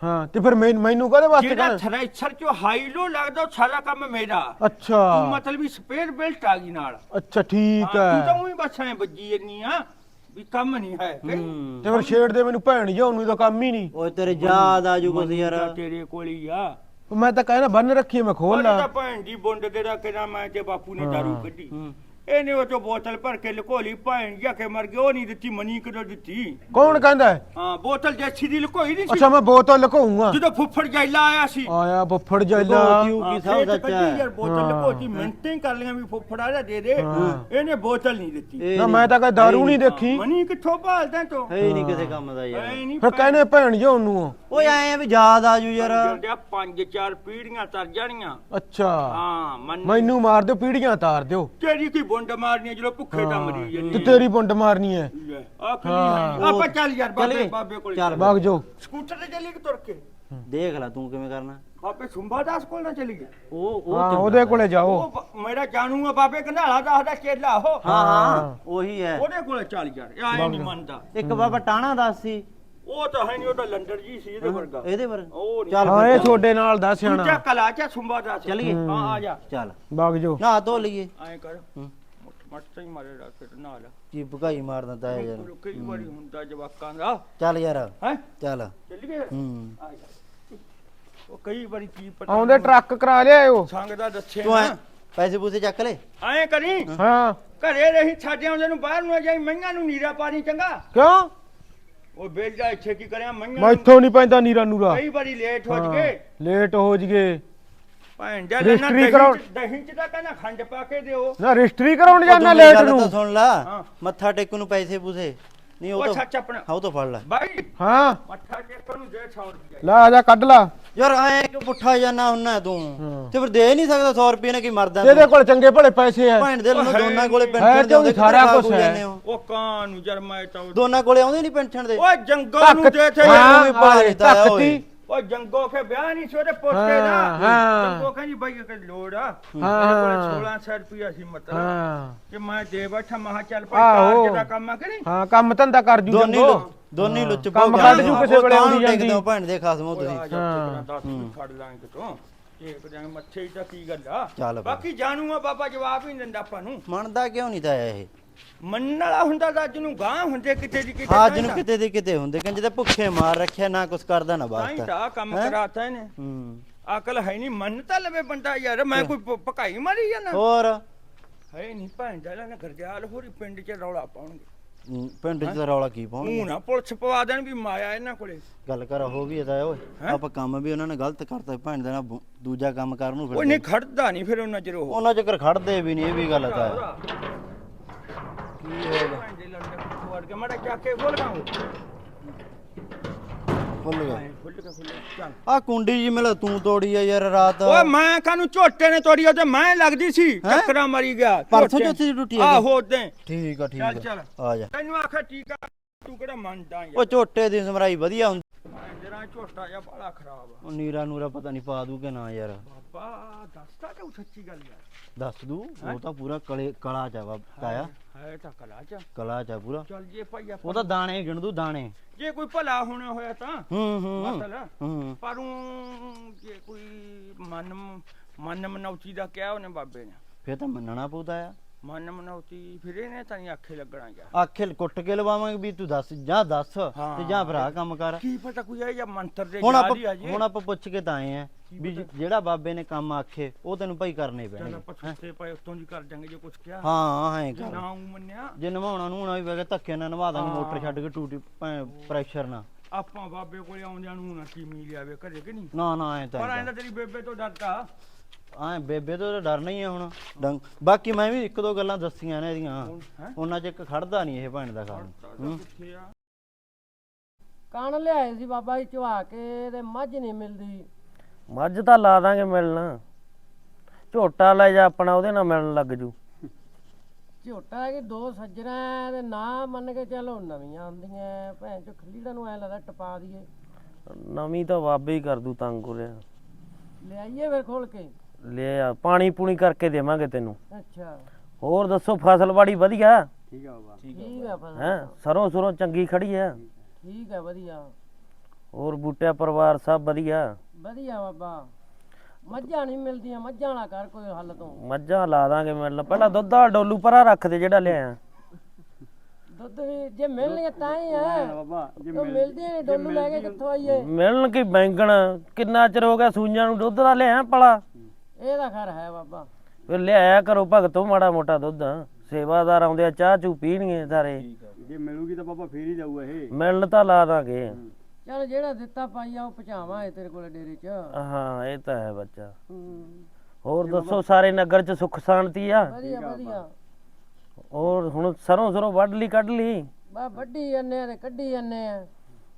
ਹਾਂ ਤੇ ਫਿਰ ਮੈਨ- ਮੈਨੂੰ ਕਾਹਦੇ ਵਾਸਤੇ ਜਿਹੜਾ ਕਹਿਣਾ? ਥ੍ਰੈਸ਼ਰ ਚ ਹਾਈ ਲੋ ਲੱਗਦਾ ਉਹ ਸਾਰਾ ਕੰਮ ਮੇਰਾ। ਤੂੰ ਅੱਛਾ ਮਤਲਬ ਵੀ ਸਪੇਅਰ ਬਿਲਟ ਆ ਗਈ ਨਾਲ। ਅੱਛਾ ਠੀਕ ਹਾਂ, ਤੂੰ ਤਾਂ ਹੈ ਉਹੀ ਬਸ ਐ ਵੱਜੀ ਜੰਨੀ ਆ ਵੀ ਕੰਮ ਨਹੀਂ ਹੈ ਕਿ? ਤੇ ਫਿਰ ਛੇੜ ਦੇ ਮੈਨੂੰ ਭੈਣ ਜਾ ਉਹਨੂੰ ਤਾਂ ਕੰਮ ਹੀ ਨਹੀਂ। ਓਏ ਤੇਰੇ ਯਾਦ ਆ ਜੂ ਕੁਛ ਯਾਰ ਤਾਂ ਤੇਰੇ ਕੋਲ ਹੀ ਆ। ਮੈਂ ਤਾਂ ਕਹਿਣਾ ਬੰਨ ਰੱਖੀ ਮੈਂ ਖੋਲ ਉਹਨੇ ਤਾਂ ਭੈਣ ਦੀ ਬੁੰਡ ਦੇ ਦਾ ਕਿਹਾ ਮੈਂ ਤੇ ਬਾਪੂ ਨੇ ਦਾਰੂ ਕੱਢੀ। ਇਹਨੇ ਉਹ ਤੋਂ ਬੋਤਲ ਭਰ ਕੇ ਲਕੋ ਲਈ ਭੈਣ ਜਾ ਕੇ ਮਰ ਗਿਆ ਉਹ ਨਹੀਂ ਦਿੱਤੀ ਮਨੀ ਕਦੋਂ ਦਿੱਤੀ? ਕੌਣ ਕਹਿੰਦਾ ਹੈ? ਹਾਂ ਬੋਤਲ ਜੈਸੀ ਦੀ ਲਕੋਈ ਨਹੀਂ ਸੀ? ਅੱਛਾ ਮੈਂ ਬੋਤਲ ਲੁਕਾਉਂਗਾ ਜਦੋਂ ਫੁੱਫੜ ਜੈਲਾ ਆਇਆ ਸੀ। ਆਇਆ ਬੱਫੜ ਜੈਲਾ। ਕਿਉਂ ਹਾਂ, ਕੀ ਸਭ ਖੇਤ ਸੱਚ ਕੱਢੀ ਹੈ? ਯਾਰ ਬੋਤਲ ਲਕੋਤੀ ਮਿੰਟਾਂ ਹੀ ਕਰ ਲਈਆਂ ਵੀ ਫੁੱਫੜ ਆ ਜਾ ਦੇ ਦੇ। ਇਹਨੇ ਬੋਤਲ ਨਹੀਂ ਦਿੱਤੀ। ਨਾ ਮੈਂ ਤਾਂ ਕਦੇ ਦਾਰੂ ਨਹੀਂ ਦੇਖੀ। ਮਨੀ ਕਿੱਥੋਂ ਭਾਲਦਾ ਤੂੰ? ਹੈ ਨਹੀਂ ਕਿਸੇ ਕੰਮ ਦਾ ਯਾਰ। ਐ ਨਹੀਂ ਫਿਰ ਕਹਿੰਦੇ ਭੈਣ ਜਾ ਉਹਨੂੰ ਓਏ ਆਏ ਆ ਵੀ ਯਾਦ ਆ ਜੂ ਯਾਰ ਪੰਜ ਚਾਰ ਪੀੜੀਆਂ ਤਰ ਜਾਣੀਆਂ। ਅੱਛਾ। ਹਾਂ ਮਨ। ਮੈਨੂੰ ਮਾਰ ਦਿਓ ਪੀੜੀਆਂ ਤਾਰ ਦਿਓ। ਤੇਰੀ ਕੀ ਬੁੰਡ ਮਾਰਨੀ ਆ ਜਦੋਂ ਭੁੱਖੇ ਦਾ ਮਰੀ ਤੇ ਜਾਂਦੀ ਤੇਰੀ ਬੁੰਡ ਮਾਰਨੀ ਹੈ ਆਖਰੀ ਹਾਂ। ਆਪਾਂ ਚੱਲ ਯਾਰ ਬਾਬੇ ਬਾਬੇ ਕੋਲ ਚੱਲ। ਵਗ ਜਾਓ। ਸਕੂਟਰ ਤੇ ਚੱਲੀ ਕਿ ਤੁਰ ਕੇ? ਦੇਖ ਲੈ ਤੂੰ ਕਿਵੇਂ ਕਰਨਾ। ਆਪੇ ਸੁੰਭਾ ਦਾਸ ਕੋਲ ਨਾ ਚਲੀ ਗਈ ਉਹ ਉਹ ਹਾਂ ਚੰਗਾ ਉਹਦੇ ਹੈ। ਕੋਲੇ ਜਾਓ। ਉਹ ਬ- ਮੇਰਾ ਜਾਣੂ ਆ ਬਾਬੇ ਕੰਧਾਲਾ ਦਾ ਉਹਦਾ ਚੇਲਾ ਉਹ ਹਾਂ। ਹਾਂ ਉਹੀ ਹੈ ਉਹਦੇ ਕੋਲੇ ਚੱਲ ਯਾਰ ਇਹ ਆਏ ਨਹੀਂ ਮੰਨਦਾ। ਇੱਕ ਬਾਬਾ ਟਾਣਾ ਦੱਸ ਸੀ। ਉਹ ਤਾਂ ਹੈ ਨਹੀਂ ਉਹ ਤਾਂ ਲੰਡਰ ਜੀ ਸੀ ਇਹਦੇ ਵਰਗਾ। ਇਹਦੇ ਪਰ ਉਹ ਨਹੀਂ ਚੱਲ ਹਾਂ ਇਹ ਤੁਹਾਡੇ ਨਾਲ ਦਾ ਦੂਜਾ ਸਿਆਣਾ ਕਲਾ ਚ ਸੁੰਭਾ ਦਾਸ। ਚੱਲੀਏ? ਹਾਂ ਆ ਜਾ। ਚੱਲ। ਵਗ ਜੋ ਨਾ ਧੋ ਲਈਏ। ਐਂ ਕਰ। ਹੂੰ। ਮੱਟ ਹੀ ਮਾਰੇ ਰੱਖ ਨਾਲ। ਕੀ ਭਗਾਈ ਮਾਰ ਦਿੰਦਾ ਹੈ ਯਾਰ। ਉਹ ਕਈ ਵਾਰੀ ਹੁੰਦਾ ਜਵਾਕਾਂ ਦਾ। ਚੱਲ ਯਾਰ ਹੈ? ਚੱਲ। ਚੱਲੀਏ ਹੂੰ। ਆ ਜਾ। ਉਹ ਕਈ ਵਾਰੀ ਕੀ ਪਤਾ ਆਉਂਦੇ ਟਰੱਕ ਕਰਾ ਲਿਆਇਓ ਸੰਗ ਦਾ ਦੱਸੇ ਤੂੰ ਐ ਪੈਸੇ ਪੂਸੇ ਚੱਕ ਲੈ। ਐਂ ਕਰੀ? ਹਾਂ। ਘਰੇ ਰਹੀ ਛੱਡ ਆਉਂਦੇ ਨੂੰ ਬਾਹਰ ਨੂੰ ਜਾਈ ਮਈਆਂ ਨੂੰ ਨੀਰਾ ਪਾਣੀ ਚੰਗਾ। ਕਿਉਂ? ਉਹ ਵੇਚ ਜਾ ਇੱਥੇ ਕੀ ਕਰਿਆ ਮਈਆਂ ਨੂੰ। ਮੈਥੋਂ ਨਹੀਂ ਪੈਂਦਾ ਨੀਰਾ ਨੂਰਾ। ਕਈ ਵਾਰੀ ਲੇਟ ਹੋ ਹਾਂ, ਜਗੇ ਲੇਟ ਹੋ ਜਗੇ। ਭੈਣ ਜਾ ਰਜਿਸਟਰੀ ਲੈਣਾ ਕਰਾਉਣ- ਦਹੀਂ ਚ ਤਾਂ ਕਹਿੰਦਾ ਖੰਡ ਪਾ ਕੇ ਦਿਓ ਨਾ ਰਜਿਸਟਰੀ ਕਰਾਉਣ ਜਾਣਾ ਤੂੰ ਮੇਰੀ ਲੇਟ ਗੱਲ ਨੂੰ ਤਾਂ ਸੁਣ ਲਾ ਹਾਂ। ਮੱਥਾ ਟੇਕਣ ਨੂੰ ਪੈਸੇ ਪੂਸੇ ਨਹੀਂ ਉਹ ਉਹ ਤਾਂ ਸੱਚ ਆਪਣਾ ਹਾਂ ਉਹ ਤਾਂ ਫੜ ਲੈ ਬਾਈ ਹਾਂ ਮੱਥਾ ਟੇਕਣ ਨੂੰ ਦੇ 100 ਰੁਪਏ ਲੈ ਆ ਜਾ ਕੱਢ ਲਾ ਯਾਰ ਐ ਕਿ ਪੁੱਠਾ ਜਾਣਾ ਹੁੰਨਾ ਤੂੰ। ਤੇ ਫਿਰ ਦੇ ਨਹੀਂ ਸਕਦਾ 100 ਰੁਪਏ ਨਾਲ ਕੀ ਮਰਦਾ ਇਹਦੇ ਕੋਲ ਚੰਗੇ ਭਲੇ ਪੈਸੇ ਆ ਭੈਣ ਦੇ ਨੂੰ ਉਹ ਦੋਨਾਂ ਕੋਲੇ ਨੀ। ਪੈਨਸ਼ਨ ਹੈ ਦੇ ਤੇ ਉਹ ਆਉਂਦੇ ਸਾਰਾ ਕਿੱਥੇ ਕੁਛ ਹੈ। ਜਾਂਦੇ ਹੋ? ਉਹ ਕਾਂ ਨੂੰ ਜਰ ਮੈਂ ਤਾਂ ਦੋਨਾਂ ਕੋਲੇ ਆਉਂਦੇ ਨਹੀਂ ਪੈਨਸ਼ਨ ਦੇ ਉਹ ਜੰਗਲ ਨੂੰ ਦੇ ਥੇ ਹਾਂ, ਵੀ ਭਲਾ ਆਏ, ਦਿੱਤਾ ਧੱਕ ਓਏ। ਤੀ। ਉਹ ਜੰਗੋ ਕੇ ਵਿਆਹ ਨਹੀਂ ਸੀ ਉਹਦੇ ਪੋਤੇ ਹਾਂ, ਦਾ ਹਾਂ। ਜੰਗੋ ਕਹਿੰਦੀ ਬਾਈ ਕਿ ਲੋੜ ਆ ਹਾਂ, ਮੇਰੇ ਕੋਲ ਹਾਂ। 1600 ਰੁਪਇਆ ਸੀ ਮਤਲਬ ਹਾਂ ਕਿ ਮੈਂ ਦੇ ਬੈਠਾ ਮਹਾ ਚੱਲ ਭਾਈ ਆਹੋ। ਕਾਰਜ ਦਾ ਕੰਮ ਆ ਕਿ ਨਹੀਂ ਹਾਂ ਕੰਮ ਧੰਦਾ ਕਰ ਜੂ ਦੋਨੀ ਜੰਗੋ ਲੁ- ਦੋਨੀ ਲੁੱਚ ਕੰਮ ਕੱਢ ਜੂ ਹੋ। ਕਿਸੇ ਵੇਲੇ ਆਉਂਦੀ ਜਾਂਦੀ। ਹੋ ਭੈਣ ਦੇ ਖਾਸਮੋ ਤੁਸੀਂ ਜਾ ਹਾਂ। ਵੀ ਫੜ ਲਾਂਗੇ ਕਿਤੋਂ ਇੱਕ ਜਾਂ ਮੱਥੇ ਹੀ ਤਾਂ ਕੀ ਗੱਲ ਆ। ਬਾਕੀ ਜਾਣੂ ਆ ਬਾਬਾ ਜਵਾਬ ਹੀ ਨੀ ਦਿੰਦਾ ਆਪਾਂ ਨੂੰ ਮੰਨਦਾ ਕਿਉਂ ਨਹੀਂ ਤਾਂ ਇਹ ਮੰਨਣ ਵਾਲਾ ਹੁੰਦਾ ਤਾਂ ਅੱਜ ਨੂੰ ਗਾਂ ਹੁੰਦੇ ਕਿਤੇ ਦੀ ਕਿਤੇ ਅੱਜ ਤਾਂ ਨੂੰ ਕਿਤੇ ਦੇ ਕਿਤੇ ਹੁੰਦੇ ਕਹਿੰਦੇ ਤਾਂ ਭੁੱਖੇ ਮਾਰ ਰੱਖਿਆ ਨਾ ਕੁਛ ਕਰਦਾ ਨਾ ਤਾਂ ਹੀ ਵਾਸਤਾ। ਤਾਂ ਕੰਮ ਹੈਂ? ਕਰਾਤਾ ਇਹਨੇ। ਹੂੰ। ਅਕਲ ਹੈ ਨਹੀਂ ਮੰਨ ਤਾਂ ਲਵੇ ਬੰਦਾ ਯਾਰ ਮੈਂ ਕੋਈ ਪ- ਭਕਾਈ ਮਾਰੀ ਜਾਣਾ ਹੋਰ? ਹੈ ਨਹੀਂ ਭੈਣ ਦਾ ਨਾ ਗਰਜਾਲ ਹੋਰੀ ਪਿੰਡ 'ਚ ਰੌਲਾ ਪਾਉਣਗੇ। ਹੂੰ, ਪਿੰਡ ਚ ਤਾਂ ਰੌਲਾ ਕੀ ਪਾਉਣਗੇ? ਨਾ ਪੁਲਿਸ ਪਵਾ ਦੇਣ ਵੀ ਮਾਇਆ ਇਹਨਾਂ ਕੋਲੇ। ਗੱਲ ਕਰ ਹੋ ਵੀ ਇਹਦਾ ਓਏ। ਹੈਂ? ਆਪਾਂ ਕੰਮ ਵੀ ਉਹਨਾਂ ਨੇ ਗਲਤ ਕਰਤਾ ਭੈਣ ਦੇ ਬੁ- ਦੂਜਾ ਕੰਮ ਕਰਨ ਨੂੰ ਉਹ ਨਹੀਂ ਖੜਦਾ ਨਹੀਂ ਫਿਰ ਉਹਨਾਂ ਚਿਰ ਉਹ। ਉਹਨਾਂ ਚੱਕਰ ਖੜਦੇ ਵੀ ਨਹੀਂ ਇਹ ਵੀ ਗੱਲ ਤਾਂ ਹੈ ਕੀ ਹੋਗਾ ਭੈਣ ਦੇ ਲੰਡੇ ਕਿੱਥੋਂ ਵੜ ਕੇ ਮੜਾ ਜਾ ਕੇ ਖੋਲ ਗਾ ਭੁੱਲ ਗਿਆ। ਖੁੱਲ ਕੇ ਖੁੱਲ ਕੇ ਚੱਲ ਆ ਕੁੰਡੀ ਜੀ ਮਿਲ ਤੂੰ ਤੋੜੀ ਆ ਯਾਰ ਰਾਤ। ਓਏ ਮੈਂ ਕਾਨੂੰ ਝੋਟੇ ਨੇ ਤੋੜੀ ਉਹ ਤੇ ਮੈਂ ਲੱਗਦੀ ਸੀ ਹੈਂ? ਟੱਕਰਾ ਮਾਰੀ ਗਿਆ ਪਰਸੋਂ ਝੋਟੇ। ਚੌਥੇ ਦੀ ਟੁੱਟੀ ਹੈਗੀ? ਆਹੋ ਤੇ ਠੀਕ ਆ ਠੀਕ ਚੱਲ ਆ। ਚੱਲ। ਆ ਜਾ। ਤੈਨੂੰ ਆਖਿਆ ਠੀਕ ਆ ਤੂੰ ਕਿਹੜਾ ਮੰਨਦਾ ਉਹ ਯਾਰ ਝੋਟੇ ਦੀ ਸਮਰਾਈ ਵਧੀਆ ਹੁੰਦੀ। ਜਰਾ ਝੋਟਾ ਜਿਹਾ ਬੜਾ ਖਰਾਬ ਆ। ਉਹ ਨੀਰਾ ਨੂਰਾ ਪਤਾ ਨਹੀਂ ਪਾ ਦੂ ਕਿ ਨਾ ਯਾਰ। ਬਾਬਾ ਦੱਸਦਾ ਕਿ ਸੱਚੀ ਗੱਲ ਯਾਰ। ਦੱਸ ਦੂ ਉਹ ਤਾਂ ਪੂਰਾ ਕਲੇ ਕਲਾ ਚ ਆ ਵਾ- ਤਾਇਆ। ਹੈ ਤਾਂ ਕਲਾ ਚ ਕਲਾ ਚ ਆ ਪੂਰਾ। ਚੱਲ ਜੇ ਭਾਈ ਆਪਾਂ ਉਹ ਤਾਂ ਦਾਣੇ ਗਿਣ ਦੂ ਦਾਣੇ। ਜੇ ਕੋਈ ਭਲਾ ਹੋਣਾ ਹੋਇਆ ਤਾਂ ਹੂੰ ਹੂੰ ਮਸਲਾ ਹੂੰ। ਪਰ ਊਂ ਜੇ ਕੋਈ ਮਨ ਮਨ ਮਨੌਤੀ ਦਾ ਕਿਹਾ ਉਹਨੇ ਬਾਬੇ ਨੇ। ਫੇਰ ਤਾਂ ਮੰਨਣਾ ਪਊਦਾ ਆ ਮਨ ਮਨੌਤੀ ਫਿਰ ਇਹਨੇ ਤਾਂ ਨਹੀਂ ਆਖੇ ਲੱਗਣਾ ਯਾਰ ਆਖੇ ਕੁੱਟ ਕੇ ਲਵਾਵਾਂਗੇ ਵੀ ਤੂੰ ਦੱਸ ਜਾਂ ਦੱਸ ਤੇ ਹਾਂ। ਜਾਂ ਆਹ ਕੰਮ ਕਰ। ਕੀ ਪਤਾ ਕੋਈ ਇਹ ਜਾਂ ਮੰਤਰ ਦੇ ਹੁਣ ਆਪਾਂ ਹੀ ਆ ਜੇ। ਹੁਣ ਆਪਾਂ ਪੁੱਛ ਕੇ ਤਾਂ ਆਏ ਆ ਵੀ ਜ- ਜਿਹੜਾ ਬਾਬੇ ਨੇ ਕੰਮ ਆਖੇ ਉਹ ਤੈਨੂੰ ਭਾਈ ਕਰਨੇ ਚੱਲ ਪੈਣਗੇ ਆਪਾਂ ਸੁੱਤੇ ਪਏ ਉੱਤੋਂ ਦੀ ਕਰ ਜਾਂਗੇ ਜੇ ਕੁਝ ਕਿਹਾ। ਹਾਂ ਐਂ ਜੇ ਕਰ ਨਾ ਉਹ ਮੰਨਿਆ। ਜੇ ਨਵਾਉਣਾ ਨੂੰ ਵੀ ਵੈਗਾ ਧੱਕੇ ਨਾਲ ਨਵਾ ਦਾਂਗੇ ਹਾਂ। ਮੋਟਰ ਛੱਡ ਕੇ ਟੂਟੀ ਪ੍ਰੈਸ਼ਰ ਨਾਲ। ਆਪਾਂ ਬਾਬੇ ਕੋਲੇ ਆਉਂਦਿਆਂ ਨੂੰ ਨਾ ਕੀ ਮਿਲ ਜਾਵੇ ਘਰੇ ਕਿ ਨਹੀਂ? ਨਾ ਨਾ ਐਂ ਪਰ ਤਾਂ ਐਂ ਤਾਂ ਤੇਰੀ ਬੇਬੇ ਤੋਂ ਡਰਦਾ। ਐਂ ਬੇਬੇ ਤੋਂ ਤਾਂ ਡਰਨਾ ਹੀ ਆ ਹੁਣ। ਡੰਗ ਬਾਕੀ ਮੈਂ ਵੀ ਇੱਕ ਦੋ ਗੱਲਾਂ ਦੱਸੀਆਂ ਨੇ ਇਹਦੀਆਂ। ਹੈ? ਉਹਨਾਂ 'ਚ ਇੱਕ ਖੜਦਾ ਨਹੀਂ ਇਹ ਭੈਣ ਦਾ ਕੰਮ। ਹੂੰ। ਕਣ ਲਿਆਏ ਸੀ ਬਾਬਾ ਜੀ ਚਵਾ ਕੇ ਤੇ ਮੱਝ ਨਹੀਂ ਮਿਲਦੀ। ਮੱਝ ਤਾਂ ਲਾ ਦਾਂਗੇ ਮਿਲਣਾ। ਝੋਟਾ ਲੈ ਜਾ ਆਪਣਾ ਉਹਦੇ ਨਾਲ ਮਿਲਣ ਲੱਗ ਜੂ। ਝੋਟਾ ਹੈ ਕਿ ਦੋ ਸੱਜਣਾ ਤੇ ਨਾ ਮੰਨ ਕੇ ਚਲੋ ਨਵੀਆਂ ਆਉਂਦੀਆਂ ਭੈਣ ਚੋ ਖਲੀੜਾ ਨੂੰ ਐ ਲੱਗਦਾ ਟਪਾ ਦਈਏ। ਨਵੀਂ ਤਾਂ ਬਾਬੇ ਹੀ ਕਰ ਦੂ ਤੰਗ ਉਰਿਆ ਲਿਆਈਏ ਫਿਰ ਖੋਲ ਕੇ। ਲੈ ਆ ਪਾਣੀ ਪੂਣੀ ਕਰਕੇ ਦੇਵਾਂਗੇ ਤੈਨੂੰ। ਅੱਛਾ। ਹੋਰ ਦੱਸੋ ਫਸਲਵਾੜੀ ਵਧੀਆ? ਠੀਕ ਹੈ ਫਸਲ। ਹੈ ਸਰੋਂ ਸੁਰੋਂ ਚੰਗੀ ਖੜੀ ਆ? ਠੀਕ ਹੈ ਵਧੀਆ। ਹੋਰ ਬੂਟਿਆ ਪਰਿਵਾਰ ਸਭ ਵਧੀਆ? ਵਧੀਆ ਬਾਬਾ। ਮੱਝਾਂ ਨਹੀਂ ਮਿਲਦੀਆਂ ਮੱਝਾਂ ਵਾਲਾ ਕਰ ਕੋਈ ਹੱਲ ਤੋਂ। ਮੱਝਾਂ ਲਾ ਦਾਂਗੇ ਮਿਲਣ। ਪਹਿਲਾਂ ਦੁੱਧ ਵਾਲਾ ਡੋਲੂ ਪਰਾਂ ਰੱਖ ਦੇ ਜਿਹੜਾ ਲਿਆ। ਦੁੱਧ ਵੀ ਜੇ ਮਿਲਣਗੇ ਤਾਂ ਹੀ ਹੈ ਬਾਬਾ ਜੇ ਮਿਲਦੀ ਡੋਲੂ ਲੈ ਕੇ ਕਿੱਥੋਂ ਆਈਏ? ਮਿਲਣ ਕੀ ਬੈਂਗਣ? ਕਿੰਨਾ ਚਿਰ ਹੋ ਗਿਆ ਸੂਈਆਂ ਨੂੰ ਦੁੱਧ ਦਾ ਲਿਆ ਪਲਾ ਇਹ ਤਾਂ ਖਰ ਹੈ ਬਾਬਾ। ਫਿਰ ਲਿਆਇਆ ਕਰੋ ਭਗਤੋਂ ਮਾੜਾ ਮੋਟਾ ਦੁੱਧ। ਸੇਵਾਦਾਰ ਆਉਂਦੇ ਆ ਚਾਹ ਚੂ ਪੀਣਗੇ ਸਾਰੇ। ਜੇ ਮਿਲੂਗੀ ਤਾਂ ਬਾਬਾ ਫੇਰ ਹੀ ਜਾਊਗਾ ਇਹ। ਮਿਲਣ ਤਾਂ ਲਾ ਦਾਂਗੇ। ਚਲ ਜਿਹੜਾ ਦਿੱਤਾ ਪਾਈਆ ਉਹ ਪਹੁੰਚਾਵਾਂਗੇ ਤੇਰੇ ਕੋਲੇ ਡੇਰੇ 'ਚ। ਹਾਂ ਇਹ ਤਾਂ ਹੈ ਬੱਚਾ। ਹੂੰ, ਹੋਰ ਦੱਸੋ ਸਾਰੇ ਨਗਰ ਚ ਸੁੱਖ ਸ਼ਾਂਤੀ ਆ? ਵਧੀਆ ਵਧੀਆ। ਹੋਰ ਹੁਣ ਸਰੋਂ ਸਰੋਂ ਵੱਢ ਲਈ ਕੱਢ ਲਈ? ਬਾ ਵੱਢੀ ਜਾਂਦੇ ਆ ਤੇ ਕੱਢੀ ਜਾਂਦੇ ਆ।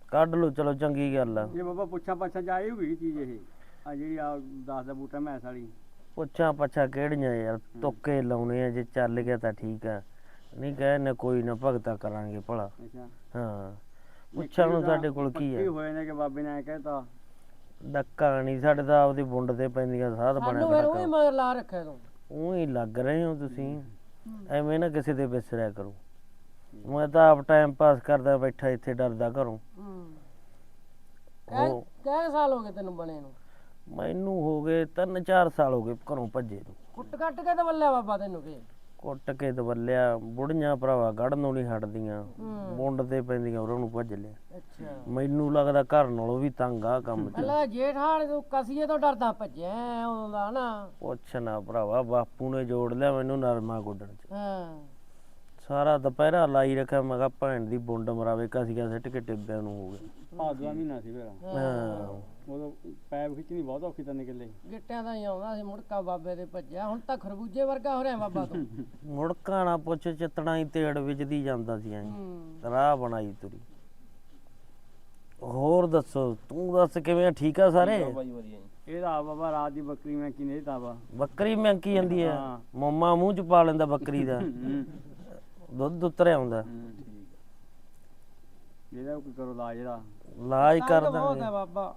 ਕੱਢ ਲਓ ਚਲੋ ਚੰਗੀ ਗੱਲ ਆ। ਇਹ ਬਾਬਾ ਪੁੱਛਾਂ ਪਾਛਾਂ ਆਈ ਹੋਈ ਚੀਜ਼ ਇਹ। ਆ ਜਿਹੜੀ ਆ 10 ਦਾ ਬੂਟਾ ਮੈਸ ਵਾਲੀ। ਪੁੱਛਾਂ ਪੱਛਾ ਕਿਹੜੀਆਂ ਯਾਰ ਤੁੱਕੇ ਲਾਉਣੇ ਆ ਜੇ ਚੱਲ ਗਿਆ ਤਾਂ ਠੀਕ ਆ। ਨਹੀਂ ਕਹੇ ਨਾ ਕੋਈ ਨਾ ਭਗਤਾ ਕਰਾਂਗੇ ਭਲਾ। ਅੱਛਾ। ਹਾਂ ਪੁੱਛਾਂ ਨੂੰ ਸਾਡੇ ਕੋਲ ਕੀ ਆ? ਹੋਏ ਨੇ ਕਿ ਬਾਬੇ ਨੇ ਐ ਕਹਿਤਾ ਡੱਕਾ ਨਹੀਂ ਸਾਡੇ ਤਾਂ ਆਪਦੀ ਬੁੰਡ ਤੇ ਪੈਂਦੀਆਂ ਸਾਧ ਸਾਨੂੰ ਬਣਿਆ ਫਿਰ ਉਹੀ ਮਗਰ ਲਾ ਰੱਖਿਆ ਤੂੰ। ਉਹੀ ਲੱਗ ਰਹੇ ਹੋ ਤੁਸੀਂ। ਐਵੇਂ ਨਾ ਕਿਸੇ ਦੇ ਵਿਸਰਿਆ ਕਰੋ। ਮੈਂ ਤਾਂ ਆਪ ਟਾਈਮ ਪਾਸ ਕਰਦਾ ਬੈਠਾ ਇੱਥੇ ਡਰਦਾ ਘਰੋਂ। ਹੂੰ। ਕਹਿ ਉਹ ਕਹਿ ਸਾਲ ਹੋ ਗਏ ਤੈਨੂੰ ਬਣੇ ਨੂੰ। ਮੈਨੂੰ ਹੋ ਗਏ 3-4 ਸਾਲ ਹੋ ਗਏ ਘਰੋਂ ਭੱਜੇ ਨੂੰ। ਕੁੱਟ ਕੱਟ ਕੇ ਤਾਂ ਬੱਲਿਆ ਬਾਬਾ ਤੈਨੂੰ ਕੀ ਕੁੱਟ ਕੇ ਦਵਲਿਆ ਬੁੜੀਆਂ ਭਰਾਵਾ ਗੜ ਨੂੰ ਨਹੀਂ ਹਟਦੀਆਂ ਬੁੰਡ ਤੇ ਪੈਂਦੀਆਂ ਉਹਨਾਂ ਨੂੰ ਭੱਜ ਲਿਆ। ਅੱਛਾ। ਮੈਨੂੰ ਲੱਗਦਾ ਘਰ ਨਾਲੋਂ ਵੀ ਤੰਗ ਆ ਕੰਮ ਚ। ਪਹਿਲਾਂ ਜੇਠਾੜ ਤੂੰ ਕਸੀਏ ਤੋਂ ਡਰਦਾ ਭੱਜਿਆ ਐਂ ਉਦੋਂ ਦਾ ਨਾ। ਪੁੱਛ ਨਾ ਭਰਾਵਾ ਬਾਪੂ ਨੇ ਜੋੜ ਲਿਆ ਮੈਨੂੰ ਨਰਮਾ ਗੁੱਡਣ ਚ। ਹਾਂ। ਸਾਰਾ ਦੁਪਹਿਰਾ ਲਾਈ ਰੱਖਿਆ ਮੈਂ ਕਿਹਾ ਭੈਣ ਦੀ ਬੁੰਡ ਮਰਾਵੇ ਕਸੀਆ ਸਿੱਟ ਕੇ ਟਿੱਬਿਆਂ ਨੂੰ ਹੋ ਗਿਆ। ਭਾਦਵਾ ਮਹੀਨਾ ਸੀ ਫਿਰ ਹਾਂ। ਉਦੋਂ ਪੈਪ ਖਿੱਚਣੀ ਬਹੁਤ ਔਖੀ ਤਾਂ ਨਿਕਲੇ ਗਿੱਟਿਆਂ ਦਾ ਹੀ ਆਉਂਦਾ ਸੀ ਮੁੜਕਾ ਬਾਬੇ ਦੇ ਭੱਜਿਆ। ਹੁਣ ਤਾਂ ਖਰਬੂਜੇ ਵਰਗਾ ਹੋ ਰਿਹਾ ਬਾਬਾ ਤੂੰ। ਮੁੜਕਾ ਨਾ ਪੁੱਛ ਚਿੱਤਣਾ ਹੀ ਤੇੜ ਵਿਚਦੀ ਜਾਂਦਾ ਸੀ ਐਂ। ਹੂੰ। ਰਾਹ ਬਣਾਈ ਤੁਰੀ। ਹੋਰ ਦੱਸੋ ਤੂੰ ਦੱਸ ਕਿਵੇਂ ਆ? ਠੀਕ ਆ ਸਾਰੇ? ਇਹਦਾ ਆ ਬਾਬਾ ਰਾਤ ਦੀ ਬੱਕਰੀ ਮੈਂ ਕਿਨੇ ਦਿੱਤਾ ਵਾ ਬੱਕਰੀ ਮੰਕੀ ਜਾਂਦੀ ਆ? ਹਾਂ। ਮੰਮਾ ਮੂੰਹ ਚ ਪਾ ਲੈਂਦਾ ਬੱਕਰੀ ਦਾ। ਦੁੱਧ ਉਤਰ ਆਉਂਦਾ ਠੀਕ ਇਹਦਾ ਕੋਈ ਕਰੋ ਲਾਜ ਇਹਦਾ ਇਲਾਜ ਕਰ ਦਾਂਗੇ। ਬਾਬਾ।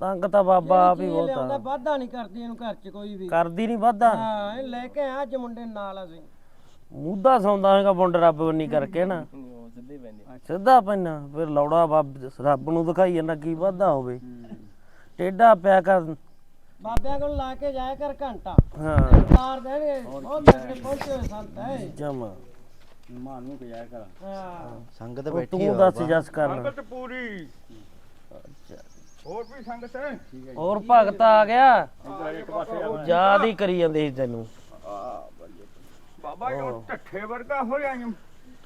ਤੰਗ ਤਾਂ ਬਾਬਾ ਆਪ ਹੀ ਬਹੁਤ ਆ। ਵਾਧਾ ਨਹੀਂ ਕਰਦੀ ਇਹਨੂੰ ਘਰ 'ਚ ਕੋਈ ਵੀ। ਕਰਦੀ ਨਹੀਂ ਵਾਧਾ। ਹਾਂ ਇਹ ਲੈ ਕੇ ਆ ਅੱਜ ਮੁੰਡੇ ਨਾਲ ਅਸੀਂ। ਮੂਧਾ ਸੌਂਦਾ ਹੈਗਾ ਬੁੰਡ ਰੱਬ ਬੰਨੀ ਕਰਕੇ ਨਾ। ਸਿੱਧਾ ਪੈਣਾ ਫਿਰ ਲੌੜਾ ਬੱਬ ਰੱਬ ਨੂੰ ਦਿਖਾਈ ਜਾਂਦਾ ਕੀ ਵਾਧਾ ਹੋਵੇ। ਟੇਡਾ ਪਿਆ ਕਰ। ਬਾਬਿਆਂ ਕੋਲ ਲਾ ਕੇ ਜਾਇਆ ਕਰ ਘੰਟਾ। ਹਾਂ। ਤਾਰ ਦੇਣਗੇ। ਬਹੁਤ ਤਕੜੇ ਪਹੁੰਚੇ ਹੋਏ ਸੰਤ ਹੈ। ਜਮਾ। ਮਾਨ ਨੂੰ ਕਿਹਾ ਕਰ। ਹਾਂ। ਸੰਗਤ ਬੈਠੀ ਤੂੰ ਦੱਸ ਜਸ ਕਰਨ ਸੰਗਤ ਪੂਰੀ। ਹੋਰ ਵੀ ਸੰਗਤ ਹੈ? ਹੋਰ ਭਗਤ ਆ ਗਿਆ। ਯਾਦ ਹੀ ਕਰੀ ਜਾਂਦੇ ਸੀ ਤੈਨੂੰ। ਬਾਬਾ ਇਹ ਢੱਠੇ ਵਰਗਾ ਹੋ ਰਿਹਾ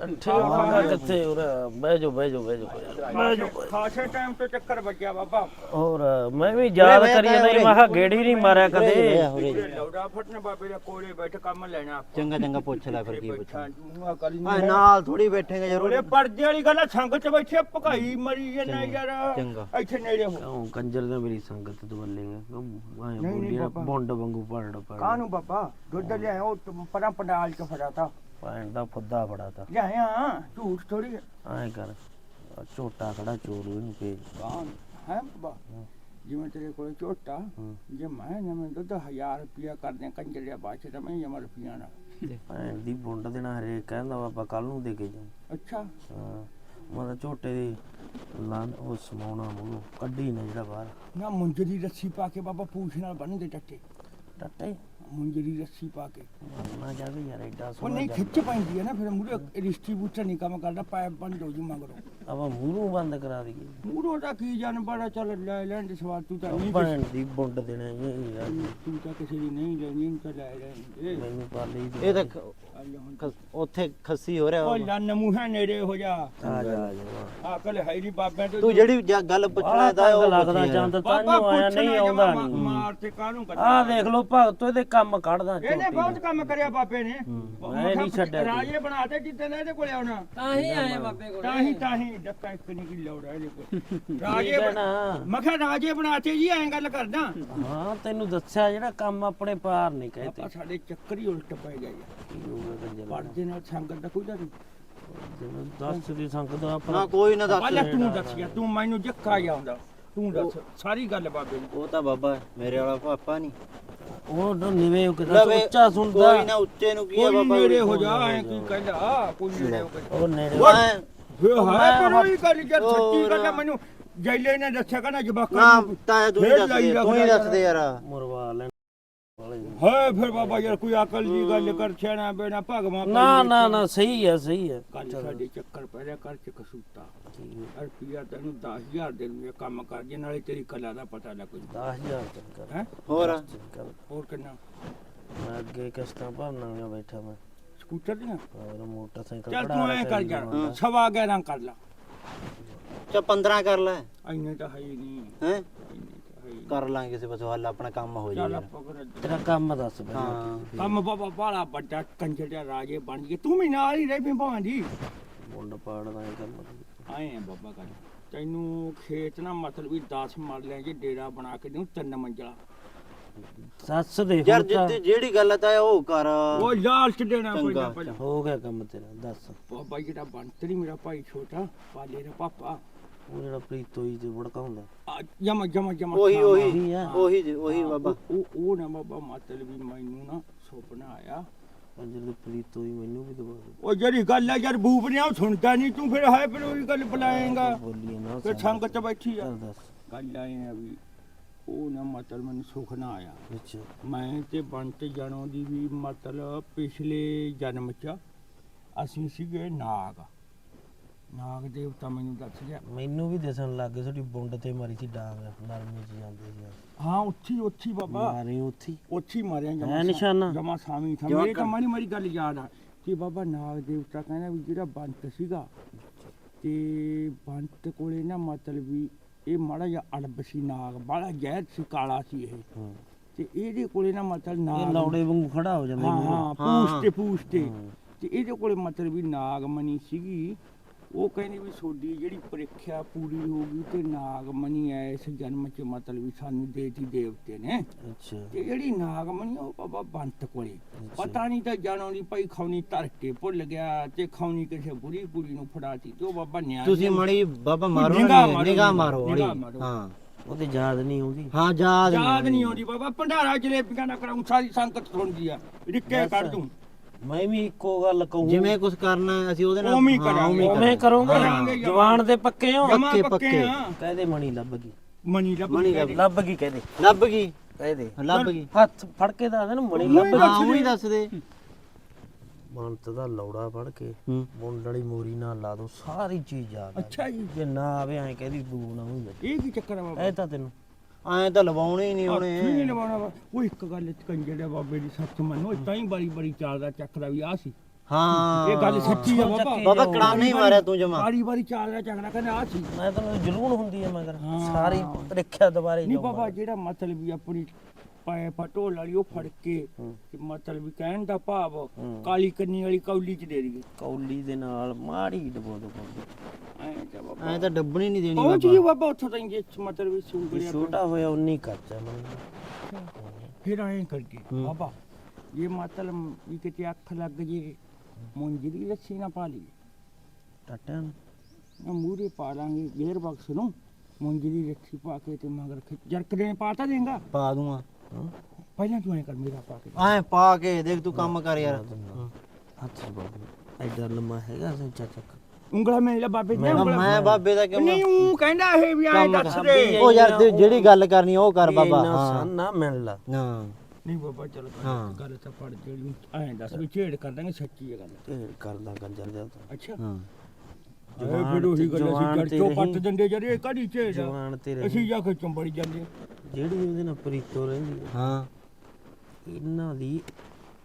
ਹੈ ਠੱਠੇ ਵਾਂਗਾ ਕਿੱਥੇ ਹੋਰ ਬਹਿ ਜਾ ਬਹਿ ਜਾ ਬਹਿ ਜਾ ਬਹਿ ਜਾ ਖਾਸੇ ਟਾਈਮ ਤੋਂ ਚੱਕਰ ਵੱਜਿਆ ਬਾਬਾ। ਹੋਰ ਮੈਂ ਵੀ ਯਾਦ ਕਰੀ ਜਾਂਦਾ ਸੀ, ਮੈਂ ਕਿਹਾ ਗੇੜੀ ਨਹੀਂ ਮਾਰਿਆ ਕਦੇ। ਪੂਰੇ ਲੌੜਾ ਫਟਨੇ ਬਾਬੇ ਦੇ ਕੋਲੇ ਬੈਠ ਕੰਮ ਲੈਣਾ। ਚੰਗਾ ਚੰਗਾ ਪੁੱਛ ਲੈ ਫਿਰ ਕੀ ਪੁੱਛਣਾ ਨੂੰ ਅਕਲ ਆ ਨਾਲ ਥੋੜੀ ਬੈਠੇਗਾ ਉਹਦੇ ਜਰੂਰ ਪਰਦੇ ਵਾਲੀ ਗੱਲ ਆ, ਸੰਗਤ ਚ ਬੈਠੇ ਭਕਾਈ ਮਰੀ ਜਨਾ ਯਾਰ। ਚੰਗਾ। ਇੱਥੇ ਨੇੜੇ ਹੋ। ਕਿਉਂ ਕੰਜਰ ਨੇ ਮੇਰੀ ਸੰਗਤ ਆਏ ਬੁੰਡ ਵਾਂਗੂ ਪੜ ਪੜ ਕਾਹਨੂੰ ਬਾਬਾ? ਦੁੱਧ ਲਿਆਇਆ ਉਹ ਪਰਾਂ ਪੰਡਾਲ ਚ ਫੜਾਤਾ। ਪੈਣ ਦਾ ਫੁੱਦਾ ਫੜਾ ਤਾ। ਲਿਆਇਆ ਝੂਠ ਥੋੜੀ ਐਂ ਕਰ ਆਹ ਝੋਟਾ ਖੜਾ ਚੋਰ ਇਹਨੂੰ ਭੇਜ। ਕਾਹਨ ਹੈ ਬਾਬਾ? ਜਿਵੇਂ ਤੇਰੇ ਕੋਲ ਝੋਟਾ ਜੇ ਮੈਂ ਨਵੇਂ ਦੁੱਧ 1000 ਰੁਪਿਆ ਕਰਦੇ ਕੰਜਰਿਆ ਬਾਅਦ ਚ ਮੈਂ ਜਮਾ ਰੁਪਿਆ ਨਾ ਭੈਣ ਦੀ ਬੁੰਡ ਦੇਣਾ ਹਰੇ ਕਹਿੰਦਾ ਬਾਬਾ ਕੱਲ ਨੂੰ ਦੇ ਕੇ ਜਾ ਅੱਛਾ। ਹਾਂ। ਮੈਂ ਤਾਂ ਝੋਟੇ ਦੀ ਲਾਂ ਉਹ ਸਮਾਉਣਾ ਮੂੰਹ ਕੱਢੀ ਨਾ ਜਿਹੜਾ ਬਾਹਰ। ਨਾ ਮੁੰਜਰੀ ਰੱਸੀ ਪਾ ਕੇ ਬਾਬਾ ਪੂਛ ਨਾਲ ਬੰਨਦੇ ਟੱਟੇ। ਟੱਟੇ? ਮੁੰਜਰੀ ਰੱਸੀ ਪਾ ਕੇ। ਨਾ ਜਾਵੇ ਯਾਰ ਐਡਾ ਉਹ ਸੋਹਣਾ ਨਹੀਂ ਖਿੱਚ ਪੈਂਦੀ ਹੈ ਨਾ ਫਿਰ ਮੂਰੇ ਡਿਸਟ੍ਰੀਬਿਊਟਰ ਨਹੀਂ ਕੰਮ ਕਰਦਾ ਪਾਇਪ ਬੰਦ ਹੋ ਜੂ ਮਗਰੋਂ। ਆਪਾਂ ਮੂੰਹੋਂ ਬੰਦ ਕਰਾ ਦਈਏ। ਮੂਰੋਂ ਦਾ ਕੀ ਜਾਣ ਬੜਾ ਚੱਲ ਲੈ ਲੈਣ ਦੇ ਸਵਾਲ ਤੂੰ ਤਾਂ ਨਹੀਂ ਭੈਣ ਦੀ ਬੁੰਡ ਦੇਣਾ ਇਹ ਯਾਰ। ਤੂੰ ਤਾਂ ਕਿਸੇ ਦੀ ਨਹੀਂ ਲੈਣੀ ਤੂੰ ਤਾਂ ਲੈ ਲੈਣੀ ਮੈਨੂੰ ਪਾ ਲਈ ਦੀ ਇਹ ਤਾਂ ਖ- ਉੱਥੇ ਖੱਸੀ ਹੋ ਰਿਹਾ ਉਹ ਲੰਨ ਮੂੰਹਾਂ ਨੇੜੇ ਹੋ ਜਾ। ਆ ਜਾ ਆ ਜਾ ਅਕਲ ਹੈ ਨਹੀਂ ਬਾਬਿਆਂ ਤੋਂ ਤੂੰ ਜਿਹੜੀ ਜ- ਗੱਲ ਪੁੱਛਣਾ ਤਾਂ ਉਹ ਲੱਗਦਾ ਪੁੱਛੀ ਚੰਦ ਬਾਬਾ ਤਾਨੂੰ ਆਇਆ ਨਹੀਂ ਆਉਂਦਾ ਨਹੀਂ। ਮਾਰ ਤੇ ਕਾਹਨੂੰ ਕਰਦਾ ਆਹ ਦੇਖ ਲਓ ਭਗਤ ਇਹਦੇ ਕੰਮ ਕੱਢਦਾ ਇਹਨੇ ਬਹੁਤ ਕੰਮ ਕਰਿਆ ਬਾਬੇ ਨੇ। ਮੈਂ ਨਹੀਂ ਛੱਡਿਆ ਕੋਈ। ਰਾਜੇ ਬਣਾਤੇ ਜਿੱਤੇ ਨੇ ਇਹਦੇ ਕੋਲੇ ਆਉਣਾ। ਤਾਂ ਹੀ ਆਏ ਬਾਬੇ ਕੋਲ। ਤਾਂ ਹੀ ਤਾਂ ਹੀ। ਡੱਕਾ ਇੱਕ ਨਹੀਂ ਕੀ ਲੋੜ ਹੈ ਇਹਦੇ ਕੋਲ। ਰਾਜੇ ਬਣਾ- ਮੈਂ ਕਿਹਾ ਰਾਜੇ ਬਣਾਤੇ ਜੀ ਐਂ ਗੱਲ ਕਰਦਾ। ਹਾਂ ਤੈਨੂੰ ਦੱਸਿਆ ਜਿਹੜਾ ਕੰਮ ਆਪਣੇ ਪਾਰ ਨਹੀਂ ਕਹਤੇ ਆਪਾਂ ਸਾਡੇ ਚੱਕਰ ਹੀ ਉਲਟ ਪੈ ਗਏ। ਕੰਜਰ ਪਰਦੇ ਨਾਲ ਸੰਗਤ ਦਾ ਕੋਈ ਨਹੀਂ ਦੱਸ ਦੀ ਸੰਗਤ ਦਾ ਨਾ ਕੋਈ ਨਾ ਦੱਸ ਪਹਿਲਾਂ ਤੂੰ ਦੱਸ ਗਿਆ ਤੂੰ ਮੈਨੂੰ ਜੱਕਾ ਜਾਂਦਾ ਤੂੰ ਦੱਸ ਸਾਰੀ ਗੱਲ ਬਾਬੇ ਨੂੰ। ਉਹ ਤਾਂ ਬਾਬਾ ਮੇਰੇ ਵਾਲਾ ਪਾਪਾ ਨਹੀਂ। ਉਹ ਨਾ ਨਿਵੇਂ ਉਹ ਕਿਦਾਂ ਲਵੇ, ਉੱਚਾ ਸੁਣਦਾ। ਕੋਈ ਨਾ ਉੱਚੇ ਨੂੰ ਕੀ ਆ ਕੋਈ ਬਾਬਾ ਨੇੜੇ ਹੋ ਜਾ ਐਂ ਕੀ ਕਹਿੰਦਾ? ਕੋਈ ਨੇੜੇ ਹੋ ਕੇ। ਉਹ ਨੇੜੇ ਮੈਂ- ਵੇ ਹਾਂ ਪਰ ਉਹੀ ਗੱਲ ਜਦ ਸੱਚੀ ਹੋਰ। ਗੱਲ ਆ, ਮੈਨੂੰ ਜੈਲੇ ਨੇ ਦੱਸਿਆ ਕਹਿੰਦਾ ਜਵਾਕਾਂ ਨਾ ਨੂੰ ਤਾਂ ਤੂੰ ਹੀ ਫੇਰ ਦੱਸ ਲਾਈ ਦੇ ਤੂੰ ਹੀ ਰੱਖਦਾ ਦੱਸ ਦੇ ਯਾਰ। ਮੁਰਵਾ ਲੈਣ ਹੈ ਫਿਰ ਬਾਬਾ ਯਾਰ ਕੋਈ ਅਕਲ ਦੀ ਗੱਲ ਕਰ ਛੇਣਾ ਬੇਣਾ ਭਗਵਾ ਨਾ ਨਾ ਨਾ ਸਹੀ ਹੈ ਸਹੀ ਹੈ। ਕੱਲ ਸਾਡੇ ਚੱਕਰ ਪੈ ਰਿਹਾ ਕਰ ਚ ਕਸੂਤਾ। ਰੁਪਿਆ ਤੈਨੂੰ 10000 ਦੇ ਨੂੰ ਕੰਮ ਕਰ ਜੇ ਨਾਲੇ ਤੇਰੀ ਕਲਾ ਦਾ ਪਤਾ ਲੱਗ ਜੂ 10000 ਚੱਕਰ। ਹੈ? ਹੋਰ? ਚੱਕਰ। ਹੋਰ ਕਿੰਨਾ? ਮੈਂ ਅੱਗੇ ਕਿਸ਼ਤਾਂ ਭਰਨਾ ਬੈਠਾ ਮੈਂ। ਸਕੂਟਰ ਦੀਆਂ। ਹੋਰ ਮੋਟਰਸਾਈਕਲ ਚੱਲ ਤੂੰ ਐ ਕਰ ਜੀ ਜਾ। ਸਵਾ 11 ਕਰ ਲਾ। ਚਾ 15 ਕਰ ਲੈ। ਇੰਨੇ ਤਾਂ ਹੈ ਹੀ ਨਹੀਂ। ਹੈ। ਕਰ ਲਾਂਗੇ ਕਿਸੇ ਪਾਸੋਂ ਹੱਲ ਆਪਣਾ ਕੰਮ ਹੋ ਚੱਲ ਜਾਏ ਆਪਾਂ ਫਿਰ ਤੇਰਾ ਕੰਮ ਦੱਸ ਪਹਿਲਾਂ ਹਾਂ। ਕੰਮ ਬਾਬਾ ਬਾਲਾ ਵੱਡਾ ਕੰਜਰ ਦਾ ਰਾਜੇ ਬਣ ਗਏ ਤੂੰ ਵੀ ਨਾਲ ਹੀ ਰਹਿ ਪਈ ਭਾਂ ਦੀ ਮੁੰਡ ਪਾੜਦਾ ਇਹ ਕੰਮ। ਆਏ ਆ ਬਾਬਾ ਕਰ ਤੈਨੂੰ ਖੇਤ ਨਾ ਮਤਲਬ ਵੀ 10 ਮਰਲਿਆਂ 'ਚ ਡੇਰਾ ਬਣਾ ਕੇ ਦੂੰ ਤਿੰਨ ਮੰਜ਼ਲਾ। ਸੱਸ ਦੇ ਯਾਰ ਹੁਣ ਤਾਂ ਜਿੱਤੇ ਜਿਹੜੀ ਗੱਲ ਤਾਂ ਉਹ ਕਰ। ਉਹ ਲਾਲਚ ਦੇਣਾ ਚੰਗਾ। ਪੈਂਦਾ ਪਹਿਲਾਂ ਹੋ ਗਿਆ ਕੰਮ ਤੇਰਾ ਦੱਸ। ਬਾਬਾ ਜਿਹੜਾ ਬੰਤਰੀ ਮੇਰਾ ਭਾਈ ਛੋਟਾ ਪਾਲੇ ਦਾ ਪਾਪਾ। ਉਹ ਜਿਹੜਾ ਪ੍ਰੀਤੋਈ ਤੇ ਭੜਕਾਉਂਦਾ। ਜਮਾ ਜਮਾ ਜਮਾ ਉਹੀ ਉਹੀ ਉਹੀ ਆ। ਉਹੀ ਜੀ, ਉਹੀ ਬਾਬਾ। ਉਹ ਉਹ ਨਾ ਬਾਬਾ ਮਤਲਬ ਵੀ ਮੈਨੂੰ ਨਾ ਸੁਪਨਾ ਆਇਆ। ਅੱਜ ਜਦੋਂ ਪ੍ਰੀਤੋਈ ਮੈਨੂੰ ਵੀ ਦਵਾ ਦੇ ਉਹ ਜਿਹੜੀ ਗੱਲ ਹੈ ਯਾਰ ਬੂਬ ਨੇ ਉਹ ਸੁਣਦਾ ਨਹੀਂ ਤੂੰ ਫਿਰ ਹੈ ਫਿਰ ਉਹੀ ਗੱਲ ਬੁਲਾਏਗਾ। ਬੋਲੀਏ ਨਾ ਫਿਰ ਸੰਗਤ ਬੈਠੀ ਆ। ਚੱਲ ਦੱਸ। ਗੱਲ ਆਏ ਆ ਵੀ ਉਹ ਨਾ ਮਤਲਬ ਮੈਨੂੰ ਸੁਖ ਨਾ ਆਇਆ। ਅੱਛਾ। ਮੈਂ ਤੇ ਬੰਤ ਜਣੋ ਦੀ ਵੀ ਮਤਲਬ ਪਿਛਲੇ ਜਨਮ ਚ ਅਸੀਂ ਸੀਗੇ ਨਾਗ। ਨਾਗ ਦੇਵਤਾ ਮੈਨੂੰ ਦੱਸ ਗਿਆ। ਮੈਨੂੰ ਵੀ ਦਿਸਣ ਲੱਗ ਗਏ ਤੁਹਾਡੀ ਬੁੰਡ ਤੇ ਮਾਰੀ ਸੀ ਡਾਂਗ ਨਰਮੇ ਚ ਜਾਂਦੇ ਸੀ। ਹਾਂ ਉੱਥੀ ਉੱਥੀ ਬਾਬਾ। ਮਾਰੇ ਉੱਥੀ ਉੱਥੀ ਮਾਰਿਆ ਹੈ ਨਿਸ਼ਾਨਾ? ਜਮਾ ਸਾਮੀ ਥਾ ਮੇਰੇ ਤਾਂ ਮਾਰੀ ਮਾਰੀ ਗੱਲ ਯਾਦ ਆ ਕਿ ਬਾਬਾ ਨਾਗ ਦੇਵਤਾ ਕਹਿੰਦਾ ਵੀ ਜਿਹੜਾ ਬੰਤ ਸੀਗਾ ਤੇ ਬੰਤ ਕੋਲੇ ਨਾ ਮਤਲਬ ਵੀ ਇਹ ਮਾੜਾ ਜਿਹਾ ਅੜਬ ਸੀ ਨਾਗ ਬਾਲਾ ਜ਼ਹਿਰ ਸੀ ਕਾਲਾ ਸੀ ਇਹ। ਤੇ ਇਹਦੇ ਕੋਲੇ ਨਾ ਮਤਲਬ ਇਹ ਨਾਗ ਲੌੜੇ ਵਾਂਗੂ ਖੜਾ ਹੋ ਜਾਂਦਾ ਹਾਂ। ਹਾਂ ਪੂਛ ਤੇ ਪੂਛ ਤੇ। ਤੇ ਇਹਦੇ ਕੋਲੇ ਮਤਲਬ ਵੀ ਨਾਗਮਣੀ ਸੀਗੀ। ਉਹ ਕਹਿੰਦੀ ਵੀ ਤੁਹਾਡੀ ਜਿਹੜੀ ਪ੍ਰੀਖਿਆ ਪੂਰੀ ਹੋ ਗਈ ਤੇ ਨਾਗਮਣੀ ਐ ਇਸ ਜਨਮ ਚ ਮਤਲਬ ਵੀ ਸਾਨੂੰ ਦੇਤੀ ਦੇਵਤੇ ਨੇ। ਅੱਛਾ। ਤੇ ਜਿਹੜੀ ਨਾਗਮਣੀ ਉਹ ਬਾਬਾ ਬੰਤ ਕੋਲੇ। ਪਤਾ ਨਹੀਂ ਤਾਂ ਜਾਣੋ ਦੀ ਭਾਈ ਖੌਣੀ ਧਰ ਕੇ ਭੁੱਲ ਗਿਆ ਤੇ ਖੌਣੀ ਕਿਸੇ ਬੁਰੀ ਕੁੜੀ ਨੂੰ ਫੜਾਤੀ ਤੇ ਉਹ ਬਾਬਾ ਨਿਆਂ ਤੁਸੀਂ ਮਣੀ ਬਾਬਾ ਮਾਰੋ ਨਿਗਾਹ ਨਾ ਮਾਰੋ। ਹਾਂ। ਉਹ ਤੇ ਯਾਦ ਨਹੀਂ ਆਉਂਦੀ। ਹਾਂ ਯਾਦ ਯਾਦ ਨਹੀਂ ਆਉਂਦੀ ਬਾਬਾ। ਭੰਡਾਰਾ ਜਲੇਬੀਆਂ ਨਾ ਕਰਾਉਂ ਸਾਰੀ ਸੰਗਤ ਸੁਣਦੀ ਆ। ਰਿੱਕੇ ਕੱਢ ਦੂੰ। ਮੈਂ ਵੀ ਇੱਕੋ ਗੱਲ ਕਹੂੰ। ਜਿਵੇਂ ਕੁਝ ਕਰਨਾ ਹੈ, ਅਸੀਂ ਉਹਦੇ ਨਾਲ ਉਵੇਂ ਹੀ ਹਾਂ, ਕਰਾਂਗੇ। ਉਵੇਂ। ਜਵਾਨ ਦੇ ਪੱਕੇ ਹੋ। ਜਮਾ ਪੱਕੇ, ਪੱਕੇ। ਆ ਕਹਦੇ ਮਣੀ ਲੱਭ ਗਈ? ਮਨੀ ਲੱਭ ਮਣੀ ਲੱਭ- ਦੇ। ਲੱਭ ਗਈ ਕਹਦੇ? ਲੱਭ ਗਈ। ਕਹਦੇ? ਲੱਭ ਗਈ। ਹੱਥ ਫੜ ਕੇ ਦੱਸ ਦੇ ਨਾ ਮਣੀ ਲੱਭ ਹਾਂ ਉਹੀ ਦੱਸ ਦੇ। ਬੰਤ ਦਾ ਲੌੜਾ ਫੜ ਕੇ ਹੂੰ। ਮੁੰਡ ਵਾਲੀ ਮੋਰੀ ਨਾਲ ਲਾ ਦੋ ਸਾਰੀ ਚੀਜ਼ ਯਾਦ ਆ ਅੱਛਾ ਜੀ। ਜੇ ਨਾ ਆਵੇ ਐਂ ਕਹਦੀ ਬੂ ਨਾ ਹੋਈ ਇਹ ਕੀ ਚੱਕਰ ਆ ਬਾਬਾ? ਇਹ ਤਾਂ ਤੈਨੂੰ ਐਂ ਤਾਂ ਲਵਾਉਣੇ ਹੀ ਨਹੀਂ ਹੱਥ ਨਹੀਂ ਉਹਨੇ। ਲਵਾਉਣਾ ਵਾ। ਉਹ ਇੱਕ ਗੱਲ ਕੰਜਰ ਦੇ ਬਾਬੇ ਦੀ ਸੱਚ ਮੰਨੋ ਤਾਂ ਹੀ ਬੜੀ ਬੜੀ ਚਾਲਦਾ ਚੱਕਦਾ ਵੀ ਆ ਸੀ। ਹਾਂ। ਇਹ ਗੱਲ ਸੱਚੀ ਆ ਬਾਬਾ। ਬਾਬਾ ਕੜਾ ਨਹੀਂ ਮਾਰਿਆ ਤੂੰ ਜਮਾ। ਬਾਰੀ ਬਾਰੀ ਚਾਲਦਾ ਚੱਕਦਾ ਕਹਿੰਦਾ ਆ ਸੀ। ਮੈਂ ਤੈਨੂੰ ਜਲੂਣ ਹੁੰਦੀ ਹੈ ਮਗਰ। ਸਾਰੀ ਪ੍ਰੀਖਿਆ ਦੁਬਾਰੇ ਨਹੀਂ ਬਾਬਾ ਜਿਹੜਾ ਮਤਲਬ ਵੀ ਆਪਣੀ ਪਾਏ ਪਟੋਲ ਵਾਲੀ ਉਹ ਫੜ ਕੇ ਤੇ ਮਤਲਬ ਵੀ ਕਹਿਣ ਦਾ ਭਾਵ ਕਾਲੀ ਕੰਨੀ ਵਾਲੀ ਕੌਲੀ ਚ ਦੇ ਦਈਏ। ਕੌਲੀ ਦੇ ਨਾਲ ਮਾੜੀ ਡਬੋ ਦੋ ਐਂ ਤਾਂ ਬਾਬਾ। ਐਂ ਤਾਂ ਡੱਬਣੀ ਨਹੀਂ ਦੇਣੀ ਉਹ ਜੀ ਬਾਬਾ ਉੱਥੋਂ ਤਾਂ ਜੇ ਮਤਲਬ ਵੀ ਸੁੰਗੜਿਆ ਛੋਟਾ ਹੋਇਆ ਉਨੀ ਕੱਚਾ ਮਣੀ ਫਿਰ ਐਂ ਕਰਕੇ ਬਾਬਾ। ਇਹ ਮਤਲਬ ਵੀ ਕਿਤੇ ਅੱਖ ਲੱਗ ਜੇ ਮੁੰਜੀ ਦੀ ਲੱਛੀ ਨਾ ਪਾ ਲਈ ਨਾ। ਨਾ ਮੂਰੇ ਪਾ ਲਾਂਗੇ ਗੇਅਰ ਬਾਕਸ ਨੂੰ। ਮੁੰਜੀ ਦੀ ਲੱਛੀ ਪਾ ਕੇ ਤੇ ਮਗਰ ਖਿੱਚ- ਜਰਕ ਦੇ ਪਾਤਾ ਦੇਂਗਾ। ਪਾ ਦੂੰਗਾ। ਪਹਿਲਾਂ ਤੂੰ ਐਂ ਕਰ ਮੇਰਾ ਪਾ ਕੇ ਐਂ ਪਾ ਕੇ ਦੇਖ ਤੂੰ ਕੰਮ ਕਰ ਯਾਰ। ਹੱਥ ਚ ਬਾਬੂ ਐਡਾ ਲੰਮਾ ਹੈਗਾ ਸੰਚਾ ਚੱਕ ਉਂਗਲਾ ਮੇਰੇ ਬਾਬੇ ਦੀਆਂ ਮੈਂ ਉਂਗਲਾਂ ਮੈਂ ਬਾਬੇ ਦਾ ਕਿਉਂ ਨਹੀਂ ਉਹ ਕਹਿੰਦਾ ਇਹ ਵੀ ਐਂ ਦੱਸ ਕਰ। ਦੇ। ਉਹ ਯਾਰ ਜਿਹੜੀ ਗੱਲ ਕਰਨੀ ਉਹ ਕਰ ਬਾਬਾ ਹਾਂ। ਨਾ ਮਿਲ ਲਾ। ਹਾਂ ਨਹੀਂ ਬਾਬਾ ਚਲ। ਗੱਲ ਤਾਂ ਪੜ ਜਿਹੜੀ ਐਂ ਦੱਸ ਵੀ ਛੇੜ ਕਰ ਦਾਂਗੇ ਸੱਚੀ ਹੈ ਗੱਲ। ਕੰਜਰ ਜਾ ਤਾਂ। ਅੱਛਾ। ਹਾਂ। ਇਹ ਫਿਰ ਉਹੀ ਗੱਲ ਅਸੀਂ ਜੜ ਚੋਂ। ਪੱਟ ਦਿੰਦੇ ਜਿਹੜੇ ਕਦੀ ਛੇੜ ਜਵਾਨ ਤੇ ਰਹੀ। ਅਸੀਂ ਜਾ ਕੇ ਚੰਬੜੀ ਜਾਂਦੇ ਜਿਹੜੀ ਉਹਦੇ ਨਾਲ ਪ੍ਰੀਤੋ ਰਹਿੰਦੀ ਹੈ, ਹਾਂ। ਇਹਨਾਂ ਦੀ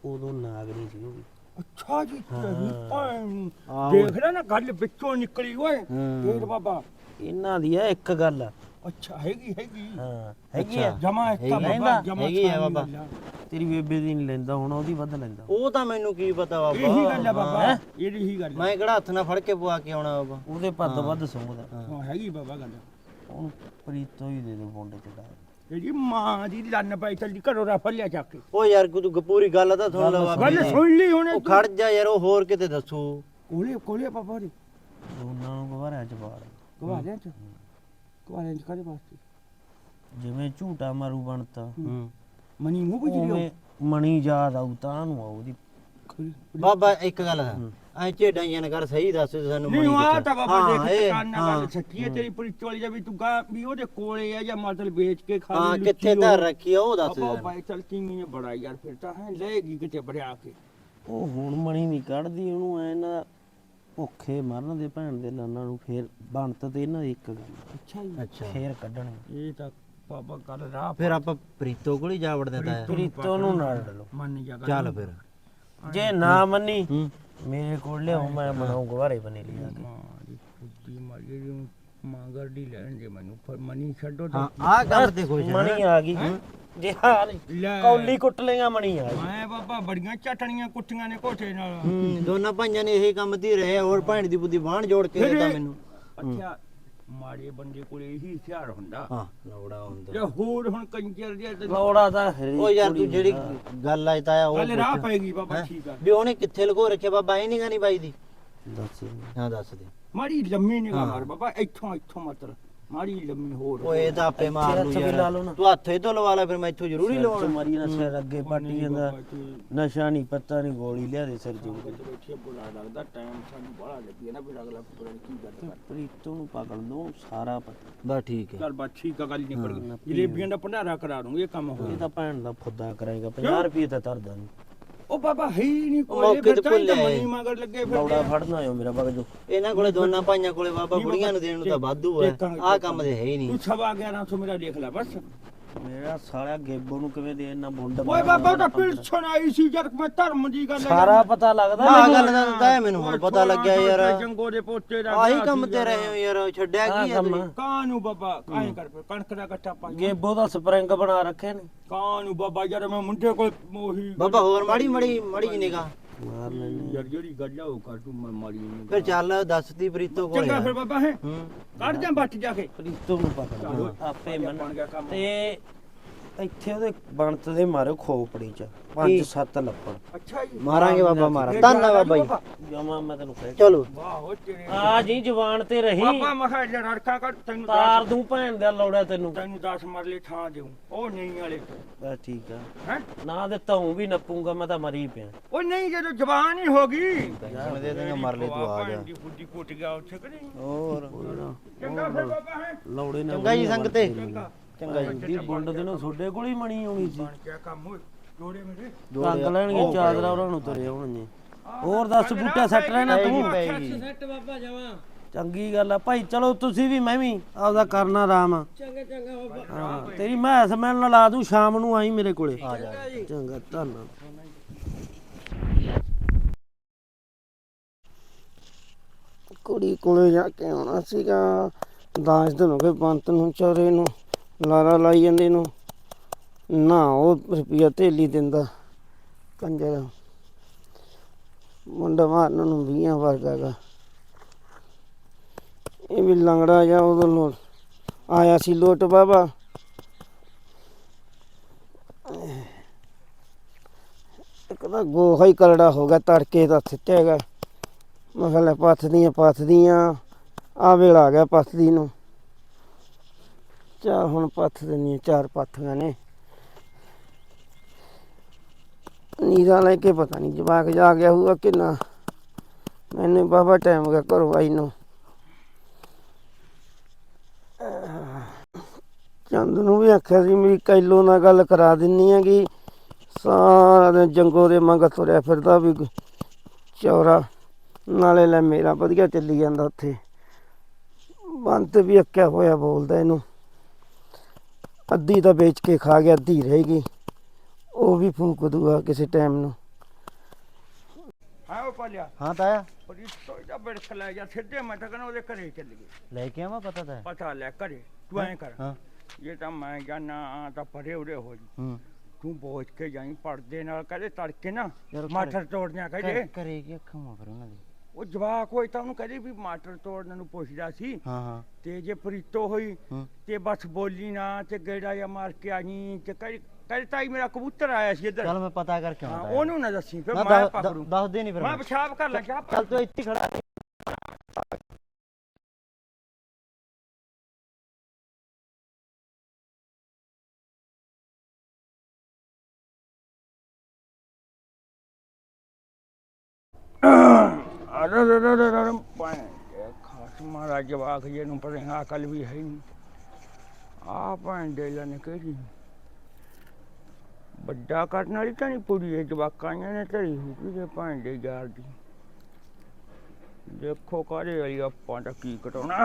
ਉਦੋਂ ਨਾਗਰੀ ਸੀ ਉਹ ਵੀ। ਅੱਛਾ ਜੀ ਤੇਰੀ ਭੈਣ। ਆਹੋ। ਦੇਖ ਲੈ ਨਾ ਗੱਲ ਵਿੱਚੋਂ ਨਿਕਲੀ ਓਏ। ਹੂੰ। ਫੇਰ ਬਾਬਾ। ਇਹਨਾਂ ਦੀ ਹੈ ਇੱਕ ਗੱਲ। ਅੱਛਾ ਹੈਗੀ ਹੈਗੀ। ਹਾਂ ਹੈਗੀ ਆ ਜਮਾ ਇੱਕ ਹੈਗੀ ਬਾਬਾ ਆ? ਜਮਾ ਹੈਗੀ ਆ ਬਾਬਾ। ਤੇਰੀ ਬੇਬੇ ਦੀ ਨਹੀਂ ਲੈਂਦਾ ਹੁਣ ਉਹਦੀ ਵੱਧ ਲੈਂਦਾ। ਉਹ ਤਾਂ ਮੈਨੂੰ ਕੀ ਪਤਾ ਇਹੀ ਗੱਲ ਬਾਬਾ ਆ ਬਾਬਾ ਇਹਦੀ ਹੀ ਗੱਲ ਆ। ਮੈਂ ਕਿਹੜਾ ਹੱਥ ਨਾਲ ਫੜ ਕੇ ਪਵਾ ਕੇ ਆਉਣਾ ਬਾਬਾ। ਉਹਦੇ ਪੱਦ ਵੱਧ ਸੁੰਘਦਾ ਹਾਂ। ਹੈਗੀ ਬਾਬਾ ਗੱਲ। ਉਹਨੂੰ ਪ੍ਰੀਤੋ ਹੀ ਦੇ ਦੇ ਬੁੰਡੇ ਚ ਡਾਲ ਇਹਦੀ ਮਾਂ ਦੀ ਲੰਨ ਪਾਈ ਚੱਲੀ ਘਰੋਂ ਰਫਲ ਲਿਆ ਚੱਕ ਕੇ। ਉਹ ਯਾਰ ਕੋਈ ਤੂੰ ਪੂਰੀ ਗੱਲ ਤਾਂ ਸੁਣ ਲੈ ਬਾਬਾ। ਗੱਲ ਸੁਣ ਲਈ ਹੁਣ ਉਹ ਖੜ ਜਾ ਯਾਰ ਉਹ ਹੋਰ ਕਿਤੇ ਦੱਸੋ। ਕੋਲੇ ਕੋਲੇ ਬਾਬਾ ਦੇ ਦੋਨਾਂ ਨੂੰ ਗਵਾਰਿਆ ਚ ਬਾੜ ਗਵਾਰਿਆਂ ਚ? ਚ ਕਾਹਦੇ ਵਾਸਤੇ। ਜਿਵੇਂ ਝੂਟਾ ਮਾਰੂ ਬਣਤਾ। ਹੂੰ। ਮਨੀ ਮੂੰਹ ਵਿੱਚ ਉਵੇਂ ਮਣੀ ਯਾਦ ਆਊ ਤਾਂ ਨੂੰ ਆਊ ਉਹਦੀ। ਬਾਬਾ ਇੱਕ ਗੱਲ ਹੈ। ਐ ਝੇਡਾਂ ਜਿਹੀਆਂ ਨਾ ਕਰ ਸਹੀ ਦੱਸ ਦੇ ਸਾਨੂੰ ਨਹੀਂ ਮਣੀ ਆ। ਤਾਂ ਬਾਬਾ ਹਾਂ, ਦੇਖ ਇਹ, ਕਾਨਾ ਹਾਂ, ਤੇਰੀ ਪੁਲਿਸ ਵਾਲੀ ਦਾ ਵੀ ਤੂੰ ਗਾ ਵੀ ਉਹਦੇ ਕੋਲੇ ਆ ਜਾਂ ਮਤਲਬ ਵੇਚ ਕੇ ਖਾ ਹਾਂ ਕਿੱਥੇ ਉਹ। ਰੱਖੀ ਆ ਉਹ ਦੱਸ ਦੇ ਬਾਬਾ ਸਾਨੂੰ। ਬਾਈ ਚਲ ਕਿੰਨੀ ਨੇ ਬੜਾ ਯਾਰ ਫਿਰ ਤਾਂ ਹੈ ਲੈਗੀ ਕਿਤੇ ਬੜਿਆ ਕੇ। ਉਹ ਹੁਣ ਮਣੀ ਨਹੀਂ ਕੱਢਦੀ ਉਹਨੂੰ ਐ ਨਾ ਭੁੱਖੇ ਮਰਨ ਦੇ ਭੈਣ ਦੇ ਲਾਨਾਂ ਨੂੰ ਫੇਰ ਬਣਤ ਤੇ ਇਹਨਾਂ ਦੀ ਇੱਕ ਗੱਲ। ਅੱਛਾ ਜੀ। ਅੱਛਾ। ਫੇਰ ਕੱਢਣੀ। ਇਹ ਤਾਂ ਬਾਬਾ ਗੱਲ ਰਾਹ ਫਿਰ ਆਪਾਂ ਪ੍ਰੀਤੋ ਕੋਲ ਹੀ ਜਾ ਵੜਦੇ ਤਾਂ ਪ੍ਰੀਤੋ ਨੂੰ ਨਾ ਡਲੋ ਮੰਨ ਜਾ ਚੱਲ ਫਿਰ। ਜੇ ਨਾ ਮੰਨੀ ਮੇਰੇ ਕੋਲ ਲਿਆਓ ਮੈਂ ਬਣਾਉ ਗਵਾਰੇ ਬਣੇ ਲਿਆ ਕੇ। ਮਾਰੀ ਫੁੱਟੀ ਮਾਰੀ ਨੂੰ ਮਾਂਗਰ ਦੀ ਲੈਣ ਦੇ ਮੈਨੂੰ ਪਰ ਮਨੀ ਛੱਡੋ ਤਾਂ। ਆਹ ਗੱਲ ਖੁਸ਼ ਹਾਂ ਮਣੀ ਆ ਗਈ। ਜੇ ਲੈ। ਕੌਲੀ ਕੁੱਟ ਲੇਗਾ ਮਣੀ ਆ ਮੈਂ ਬਾਬਾ ਬੜੀਆਂ ਚਟਣੀਆਂ ਕੁੱਟੀਆਂ ਨੇ ਕੋਠੇ ਨਾਲ। ਹੂੰ ਦੋਨਾਂ ਭਾਈਆਂ ਨੇ ਇਹੀ ਕੰਮ ਤੇ ਹੀ ਰਹੇ ਹੋਰ ਭੈਣ ਦੀ ਬੁੱਧੀ ਬਾਣ ਜੋੜ ਕੇ ਦਿੱਤਾ ਮੈਨੂੰ। ਅੱਛਾ ਮਾੜੇ ਬੰਦੇ ਕੋਲੇ ਇਹੀ ਹਥਿਆਰ ਹੁੰਦਾ। ਹਾਂ। ਲੋੜਾ ਹੁੰਦਾ। ਜੇ ਹੋਰ ਹੁਣ ਕੰਜਰ ਦੇ ਤੇ ਲੋੜਾ ਤਾਂ ਹਰੀ ਉਹ ਯਾਰ ਤੂੰ ਜਿਹੜੀ ਗੱਲ ਆਈ ਤਾਂ ਉਹ ਗੱਲ ਰਾਹ ਪੁੱਛ। ਪਏਗੀ ਬਾਬਾ ਠੀਕ ਆ। ਵੀ ਉਹਨੇ ਕਿੱਥੇ ਲਗੋ ਰੱਖਿਆ ਬਾਬਾ ਇਹ ਨਹੀਂ ਗਾਨੀ ਬਾਈ ਦੀ। ਦੱਸ। ਹਾਂ ਦੱਸ ਦੇ। ਮਾੜੀ ਲੰਮੀ ਨਿਗਾਹ ਮਾਰ ਬਾਬਾ ਇੱਥੋਂ ਇੱਥੋਂ ਮਤਲਬ। ਮਾੜੀ ਲੰਮੀ ਹੋਰ ਓਏ ਇਹ ਤਾਂ ਆਪੇ ਮਾਰ ਲੂ ਯਾਰ। ਲਓ। ਤੂੰ ਹੱਥ ਤੋਂ ਲਵਾ ਲੈ ਫਿਰ ਮੈਂ ਇੱਥੋਂ ਜ਼ਰੂਰੀ ਲਵਾਉਣਾ। ਮਰੀ ਨਾ ਸਿਰ ਅੱਗੇ ਪੱਟੀ ਜਾਂਦਾ। ਨਸ਼ਾ ਨਹੀਂ ਪਤਾ ਨਹੀਂ ਗੋਲੀ ਲਿਆ ਦੇ ਸਿਰ ਜੀ ਕਿਤੇ ਬੈਠੇ ਬੁਲਾ ਲੱਗਦਾ ਟਾਈਮ ਸਾਨੂੰ ਬੜਾ ਲੱਗੀ ਨਾ ਫਿਰ ਅਗਲਾ ਪਤਾ ਕੀ ਗੱਲ ਕਰ ਪ੍ਰੀਤੋਂ ਨੂੰ ਪਕੜ ਦੋ ਸਾਰਾ ਪਤਾ। ਬਸ ਠੀਕ ਹੈ। ਚੱਲ ਬਾ ਠੀਕ ਆ ਗੱਲ ਨਿਕਲ ਗਈ। ਜਲੇਬੀਆਂ ਦਾ ਭੰਡਾਰਾ ਕਰਾ ਦੂੰਗੇ ਇਹ ਕੰਮ ਹੋ ਇਹ ਤਾਂ ਭੈਣ ਦਾ ਫੁੱਦਾ ਕਰਾਏਗਾ 50 ਰੁਪਏ ਤਾਂ ਤਰਦਾ ਨਹੀਂ ਉਹ ਬਾਬਾ ਹੈ ਹੀ ਨਹੀਂ ਕੋਈ ਮੌਕੇ ਫਿਰ ਤੇ ਤਾਂ ਹੀ ਤਾਂ ਭੁੱਲਿਆ ਮਨੀ ਮਗਰ ਲੱਗੇ ਫਿਰ। ਲੌੜਾ ਫੜਨਾ ਆਇਓ ਮੇਰਾ ਬਗ ਜੋ। ਇਹਨਾਂ ਕੋਲੇ ਦੋਨਾਂ ਭਾਈਆਂ ਕੋਲੇ ਬਾਬਾ ਬੁੜੀਆਂ ਨੂੰ ਦੇਣ ਨੂੰ ਤਾਂ ਵਾਧੂ ਹੈ ਦੇਖਾਂਗੇ, ਆਹ ਕੰਮ ਦੇ ਹੈ ਹੀ ਨਹੀਂ। ਤੂੰ ਸਵਾ 1100 ਮੇਰਾ ਦੇਖ ਲੈ ਬਸ। ਮੇਰਾ ਸਾਲਿਆ ਗੇਬੋ ਨੂੰ ਕਿਵੇਂ ਦੇ ਇੰਨਾ ਬੁੰਡ ਓਏ ਬਾਬਾ ਤਾਂ ਪਿਲਸਣ ਆਈ ਸੀ ਜਦ ਮੈਂ ਧਰਮ ਦੀ ਗੱਲ ਸਾਰਾ ਪਤਾ ਲੱਗਦਾ ਮੈਨੂੰ। ਗੱਲ ਦਾ ਤਾਂ ਹੈ ਮੈਨੂੰ ਹੁਣ ਪਤਾ ਲੱਗਿਆ ਯਾਰ। ਜੰਗੋ ਦੇ ਪੋਤੇ ਦਾ ਆਹੀ ਕੰਮ ਤੇ ਰਹੇ ਹੋ ਯਾਰ ਛੱਡਿਆ ਕੀ ਹੈ ਤੁਸੀਂ? ਆ। ਕਾਂ ਨੂੰ ਬਾਬਾ ਕਾਹੇ ਕਰ ਪਏ, ਕਣਕ ਦਾ ਗੱਟਾ ਪਾ ਗੇਬੋ ਦਾ ਸਪਰਿੰਗ ਬਣਾ ਰੱਖੇ ਨੇ। ਕਾਂ ਨੂੰ ਬਾਬਾ ਯਾਰ ਮੈਂ ਮੁੰਡੇ ਕੋਲ ਉਹੀ ਬਾਬਾ ਹੋਰ ਮਾੜੀ ਮਾੜੀ ਮਾੜੀ ਜੀ ਨਿਗਾਹ। ਮਾਰ ਲੈਣੇ ਯਾਰ ਜਿਹੜੀ ਗੱਲ ਆ ਉਹ ਕਰ ਤੂੰ ਮੈਂ ਮਾਰੀ ਨਹੀਂ ਫਿਰ ਚੱਲ ਦੱਸਦੀ ਪ੍ਰੀਤੋ ਕੋਲੇ ਚੰਗਾ ਫਿਰ। ਬਾਬਾ ਹੈ ਕੱਢ ਜਾ ਬੱਟ ਜਾ ਕੇ ਪ੍ਰੀਤੋਂ ਨੂੰ ਪਕੜ। ਆਪੇ ਮੰਨ। ਤੇ ਇੱਥੇ ਉਹਦੇ ਬਣਤ ਦੇ ਮਾਰਿਓ ਖੋਪੜੀ ਚ ਪੰਜ? ਸੱਤ ਲੱਪੜ ਅੱਛਾ ਜੀ। ਮਾਰਾਂਗੇ ਬਾਬਾ ਮਾਰਾ ਧੰਨ ਬਾਬਾ ਜੀ ਜਮਾ ਮੈਂ ਤੈਨੂੰ ਕਹਿ ਚਲੋ। ਵਾਹ ਹੋ ਤੇਰੇ ਆ ਜੀ ਜਵਾਨ ਤੇ ਰਹੀ। ਬਾਬਾ ਮਖਾ ਲੜਕਾ ਕਰ ਤੈਨੂੰ ਤਾਰ ਦੂੰ ਭੈਣ ਦਾ ਲੋੜਾ ਤੈਨੂੰ। ਤੈਨੂੰ 10 ਮਰਲੇ ਥਾਂ ਦੇਉ ਉਹ ਨਹੀਂ ਵਾਲੇ। ਬਸ ਠੀਕ ਆ। ਹੈ? ਨਾ ਦਿੱਤਾ ਹੂੰ ਵੀ ਨੱਪੂਗਾ ਮੈਂ ਤਾਂ ਮਰੀ ਪਿਆ। ਉਹ ਨਹੀਂ ਜਦੋਂ ਜਵਾਨ ਹੀ ਹੋ ਗਈ। ਟੈਨਸ਼ਨ ਦੇ ਦੇਗਾ ਮਰ ਲੈ ਤੂੰ ਆ ਜਾ। ਦੀ ਬੁੱਢੀ ਕੁੱਟ ਗਿਆ ਉੱਥੇ ਕਿ ਨਹੀਂ? ਹੋਰ। ਚੰਗਾ ਫਿਰ ਬਾਬਾ ਹੈ? ਲੋੜੇ ਨਾਲ ਚੰਗਾ ਜੀ ਸੰਗਤੇ ਚੰਗਾ ਚੰਗਾ ਜੀ। ਦੀ ਬੁੰਡ ਦੇ ਨੂੰ ਤੁਹਾਡੇ ਕੋਲ ਹੀ ਮਣੀ ਆਉਣੀ ਸੀ। ਬਣ ਗਿਆ ਕੰਮ ਜੋੜੇ ਮੇਰੇ। ਰੰਗ ਲੈਣਗੇ ਚਾਦਰਾ ਉਹਨਾਂ ਨੂੰ ਤੁਰੇ ਆਉਣਗੇ। ਹੋਰ ਦੱਸ ਬੂਟਾ ਸੱਟ ਰਹਿਣਾ ਤੂੰ? ਪੈਗੀ ਸੈੱਟ ਬਾਬਾ ਜਮਾ ਚੰਗੀ ਗੱਲ ਆ। ਭਾਈ ਚਲੋ ਤੁਸੀਂ ਵੀ ਮੈਂ ਵੀ ਆਪਦਾ ਕਰਨਾ ਆਰਾਮ ਚੰਗਾ ਚੰਗਾ ਬਾਬਾ। ਹਾਂ ਤੇਰੀ ਮੈਂ ਸਮੈਲ ਲਾ ਦੂੰ ਸ਼ਾਮ ਨੂੰ ਆਈ ਮੇਰੇ ਕੋਲੇ। ਆ ਜਾ। ਚੰਗਾ ਧੰਨ ਕੁੜੀ ਕੋਲੇ ਜਾ ਕੇ ਆਉਣਾ ਸੀਗਾ। ਦਾਸ ਦਿਨ ਹੋ ਗਏ ਬੰਤ ਨੂੰ ਚੋਰੇ ਨੂੰ। ਲਾਰਾ ਲਾਈ ਜਾਂਦੇ ਨੂੰ ਨਾ ਉਹ ਰੁਪਿਆ ਥੇਲੀ ਦਿੰਦਾ ਕੰਜਰ। ਮੁੰਡਾ ਮਾਰਨ ਨੂੰ ਵੀਆਂ ਵਰਗਾਗਾ ਇਹ ਵੀ ਲੰਗੜਾ ਜਾਂ ਉਦੋਂ ਲੋ ਆਇਆ ਸੀ ਲੋਟ ਬਾਬਾ। ਇੱਕ ਤਾਂ ਗੋਹਾ ਹੀ ਕਰੜਾ ਹੋ ਗਿਆ, ਤੜਕੇ ਦਾ ਸਿੱਟੇਗਾ ਮੈਂ ਕਿਹਾ ਲੈ ਪੱਥਦੀਆਂ ਪੱਥਦੀਆਂ। ਆ ਵੇਲਾ ਆ ਗਿਆ ਪੱਥਦੀ ਨੂੰ। ਚਾ ਹੁਣ ਪੱਥ ਦਿੰਨੀ ਚਾਰ ਪੱਥੀਆਂ ਨੇ। ਨੀਰਾ ਲੈ ਕੇ ਪਤਾ ਨਹੀਂ ਜਵਾਕ ਜਾ ਗਿਆ ਹੋਊਗਾ ਕਿੰਨਾ। ਮੈਨੂੰ ਬਾਬਾ ਟਾਈਮ ਗਿਆ ਘਰੋਂ ਆਈ ਨੂੰ। ਚੰਦ ਨੂੰ ਵੀ ਆਖਿਆ ਸੀ, ਮੇਰੀ ਕੈਲੋ ਨਾਲ ਗੱਲ ਕਰਾ ਦਿੰਨੀ ਹੈਗੀ। ਸਾਰਾ ਦਿਨ ਜੰਗੋ ਦੇ ਮੰਗ ਤੁਰਿਆ ਫਿਰਦਾ ਵੀ ਚੌਰਾ, ਨਾਲੇ ਲੈ ਮੇਰਾ ਵਧੀਆ ਚੱਲੀ ਜਾਂਦਾ ਉੱਥੇ। ਬੰਤ ਵੀ ਅੱਕਿਆ ਹੋਇਆ ਬੋਲਦਾ ਇਹਨੂੰ। ਅੱਧੀ ਤਾਂ ਵੇਚ ਕੇ ਖਾ ਗਿਆ ਅੱਧੀ ਰਹਿ ਗਈ। ਉਹ ਵੀ ਫੂਕ ਦੂਗਾ ਕਿਸੇ ਟਾਈਮ ਨੂੰ। ਹਾਂ ਉਹ ਪਾਲਿਆ। ਹਾਂ ਤਾਇਆ। ਇਹ ਸੋਈ ਦਾ ਬੜਖ ਲੈ ਗਿਆ ਸਿੱਧੇ ਮੈਂ ਤਾਂ ਕਹਿੰਦਾ ਉਹਦੇ ਘਰੇ ਚੱਲ ਗਏ ਲੈ ਕੇ ਆਵਾਂ ਪਤਾ ਤਾਂ। ਪਤਾ ਲੈ ਘਰੇ ਤੂੰ ਐਂ ਕਰ। ਹਾਂ। ਇਹ ਤਾਂ ਮੈਂ ਜਾਣਾ ਤਾਂ ਪਰੇ ਉਰੇ ਹੋ ਜੀ। ਹੂੰ। ਤੂੰ ਬੋਝ ਕੇ ਜਾਈ ਪਰਦੇ ਨਾਲ ਕਹਦੇ ਤੜਕੇ ਨਾ ਮਾਟਰ ਤੋੜਨਿਆ ਕਹਦੇ ਕਰੇ ਕੀ ਅੱਖਾਂ ਮਾ ਫਿਰ ਉਹਨਾਂ ਦੀ? ਉਹ ਜਵਾਕ ਹੋਈ ਤਾਂ ਉਹਨੂੰ ਕਹਦੇ ਵੀ ਮਾਟਰ ਤੋੜਨ ਨੂੰ ਪੁੱਛਦਾ ਸੀ ਹਾਂ ਹਾਂ ਤੇ ਜੇ ਪ੍ਰੀਤੋ ਹੋਈ ਹੂੰ। ਤੇ ਬਸ ਬੋਲੀ ਨਾ ਤੇ ਗੇੜਾ ਜਾਂ ਮਾਰ ਕੇ ਆਈ ਤੇ ਕਹੀ ਕਹੀ ਤਾਈ ਮੇਰਾ ਕਬੂਤਰ ਆਇਆ ਸੀ ਇੱਧਰ ਚੱਲ ਮੈਂ ਪਤਾ ਕਰਕੇ ਹਾਂ ਆਉਂਦਾ ਉਹਨੂੰ ਨਾ ਦੱਸੀ ਫਿਰ ਮੈਂ ਦੱਸ- ਪਕੜੂ ਦੱਸ ਦੇ ਨਹੀਂ ਫਿਰ ਮੈਂ ਮੈਂ। ਪਿਸ਼ਾਬ ਕਰ ਲੈ ਜਾ ਚੱਲ ਤੂੰ ਇੱਥੇ ਹੀ ਖੜਾ ਰਹੀ। ਖਾਸ ਮਾਰਾ ਜਵਾਕ ਜੇ ਨੂੰ ਪਰ ਅਕਲ ਵੀ ਹੈ ਨਹੀਂ ਆ ਭਾਂਡੇ ਲੈਣ ਕਿਹੜੀ ਵੱਡਾ ਕਰਨ ਵਾਲੀ ਤਾਂ ਨਹੀਂ ਪੂਰੀ ਇਹ ਜਵਾਕਾਂ ਨੇ ਧਰੀ ਹੋਈ ਜੇ ਭਾਂਡੇ ਯਾਰ ਦੀ ਦੇਖੋ ਕਾਰੇ ਵਾਲੀ ਆਪਾਂ ਤਾਂ ਕੀ ਕਟਾਉਣਾ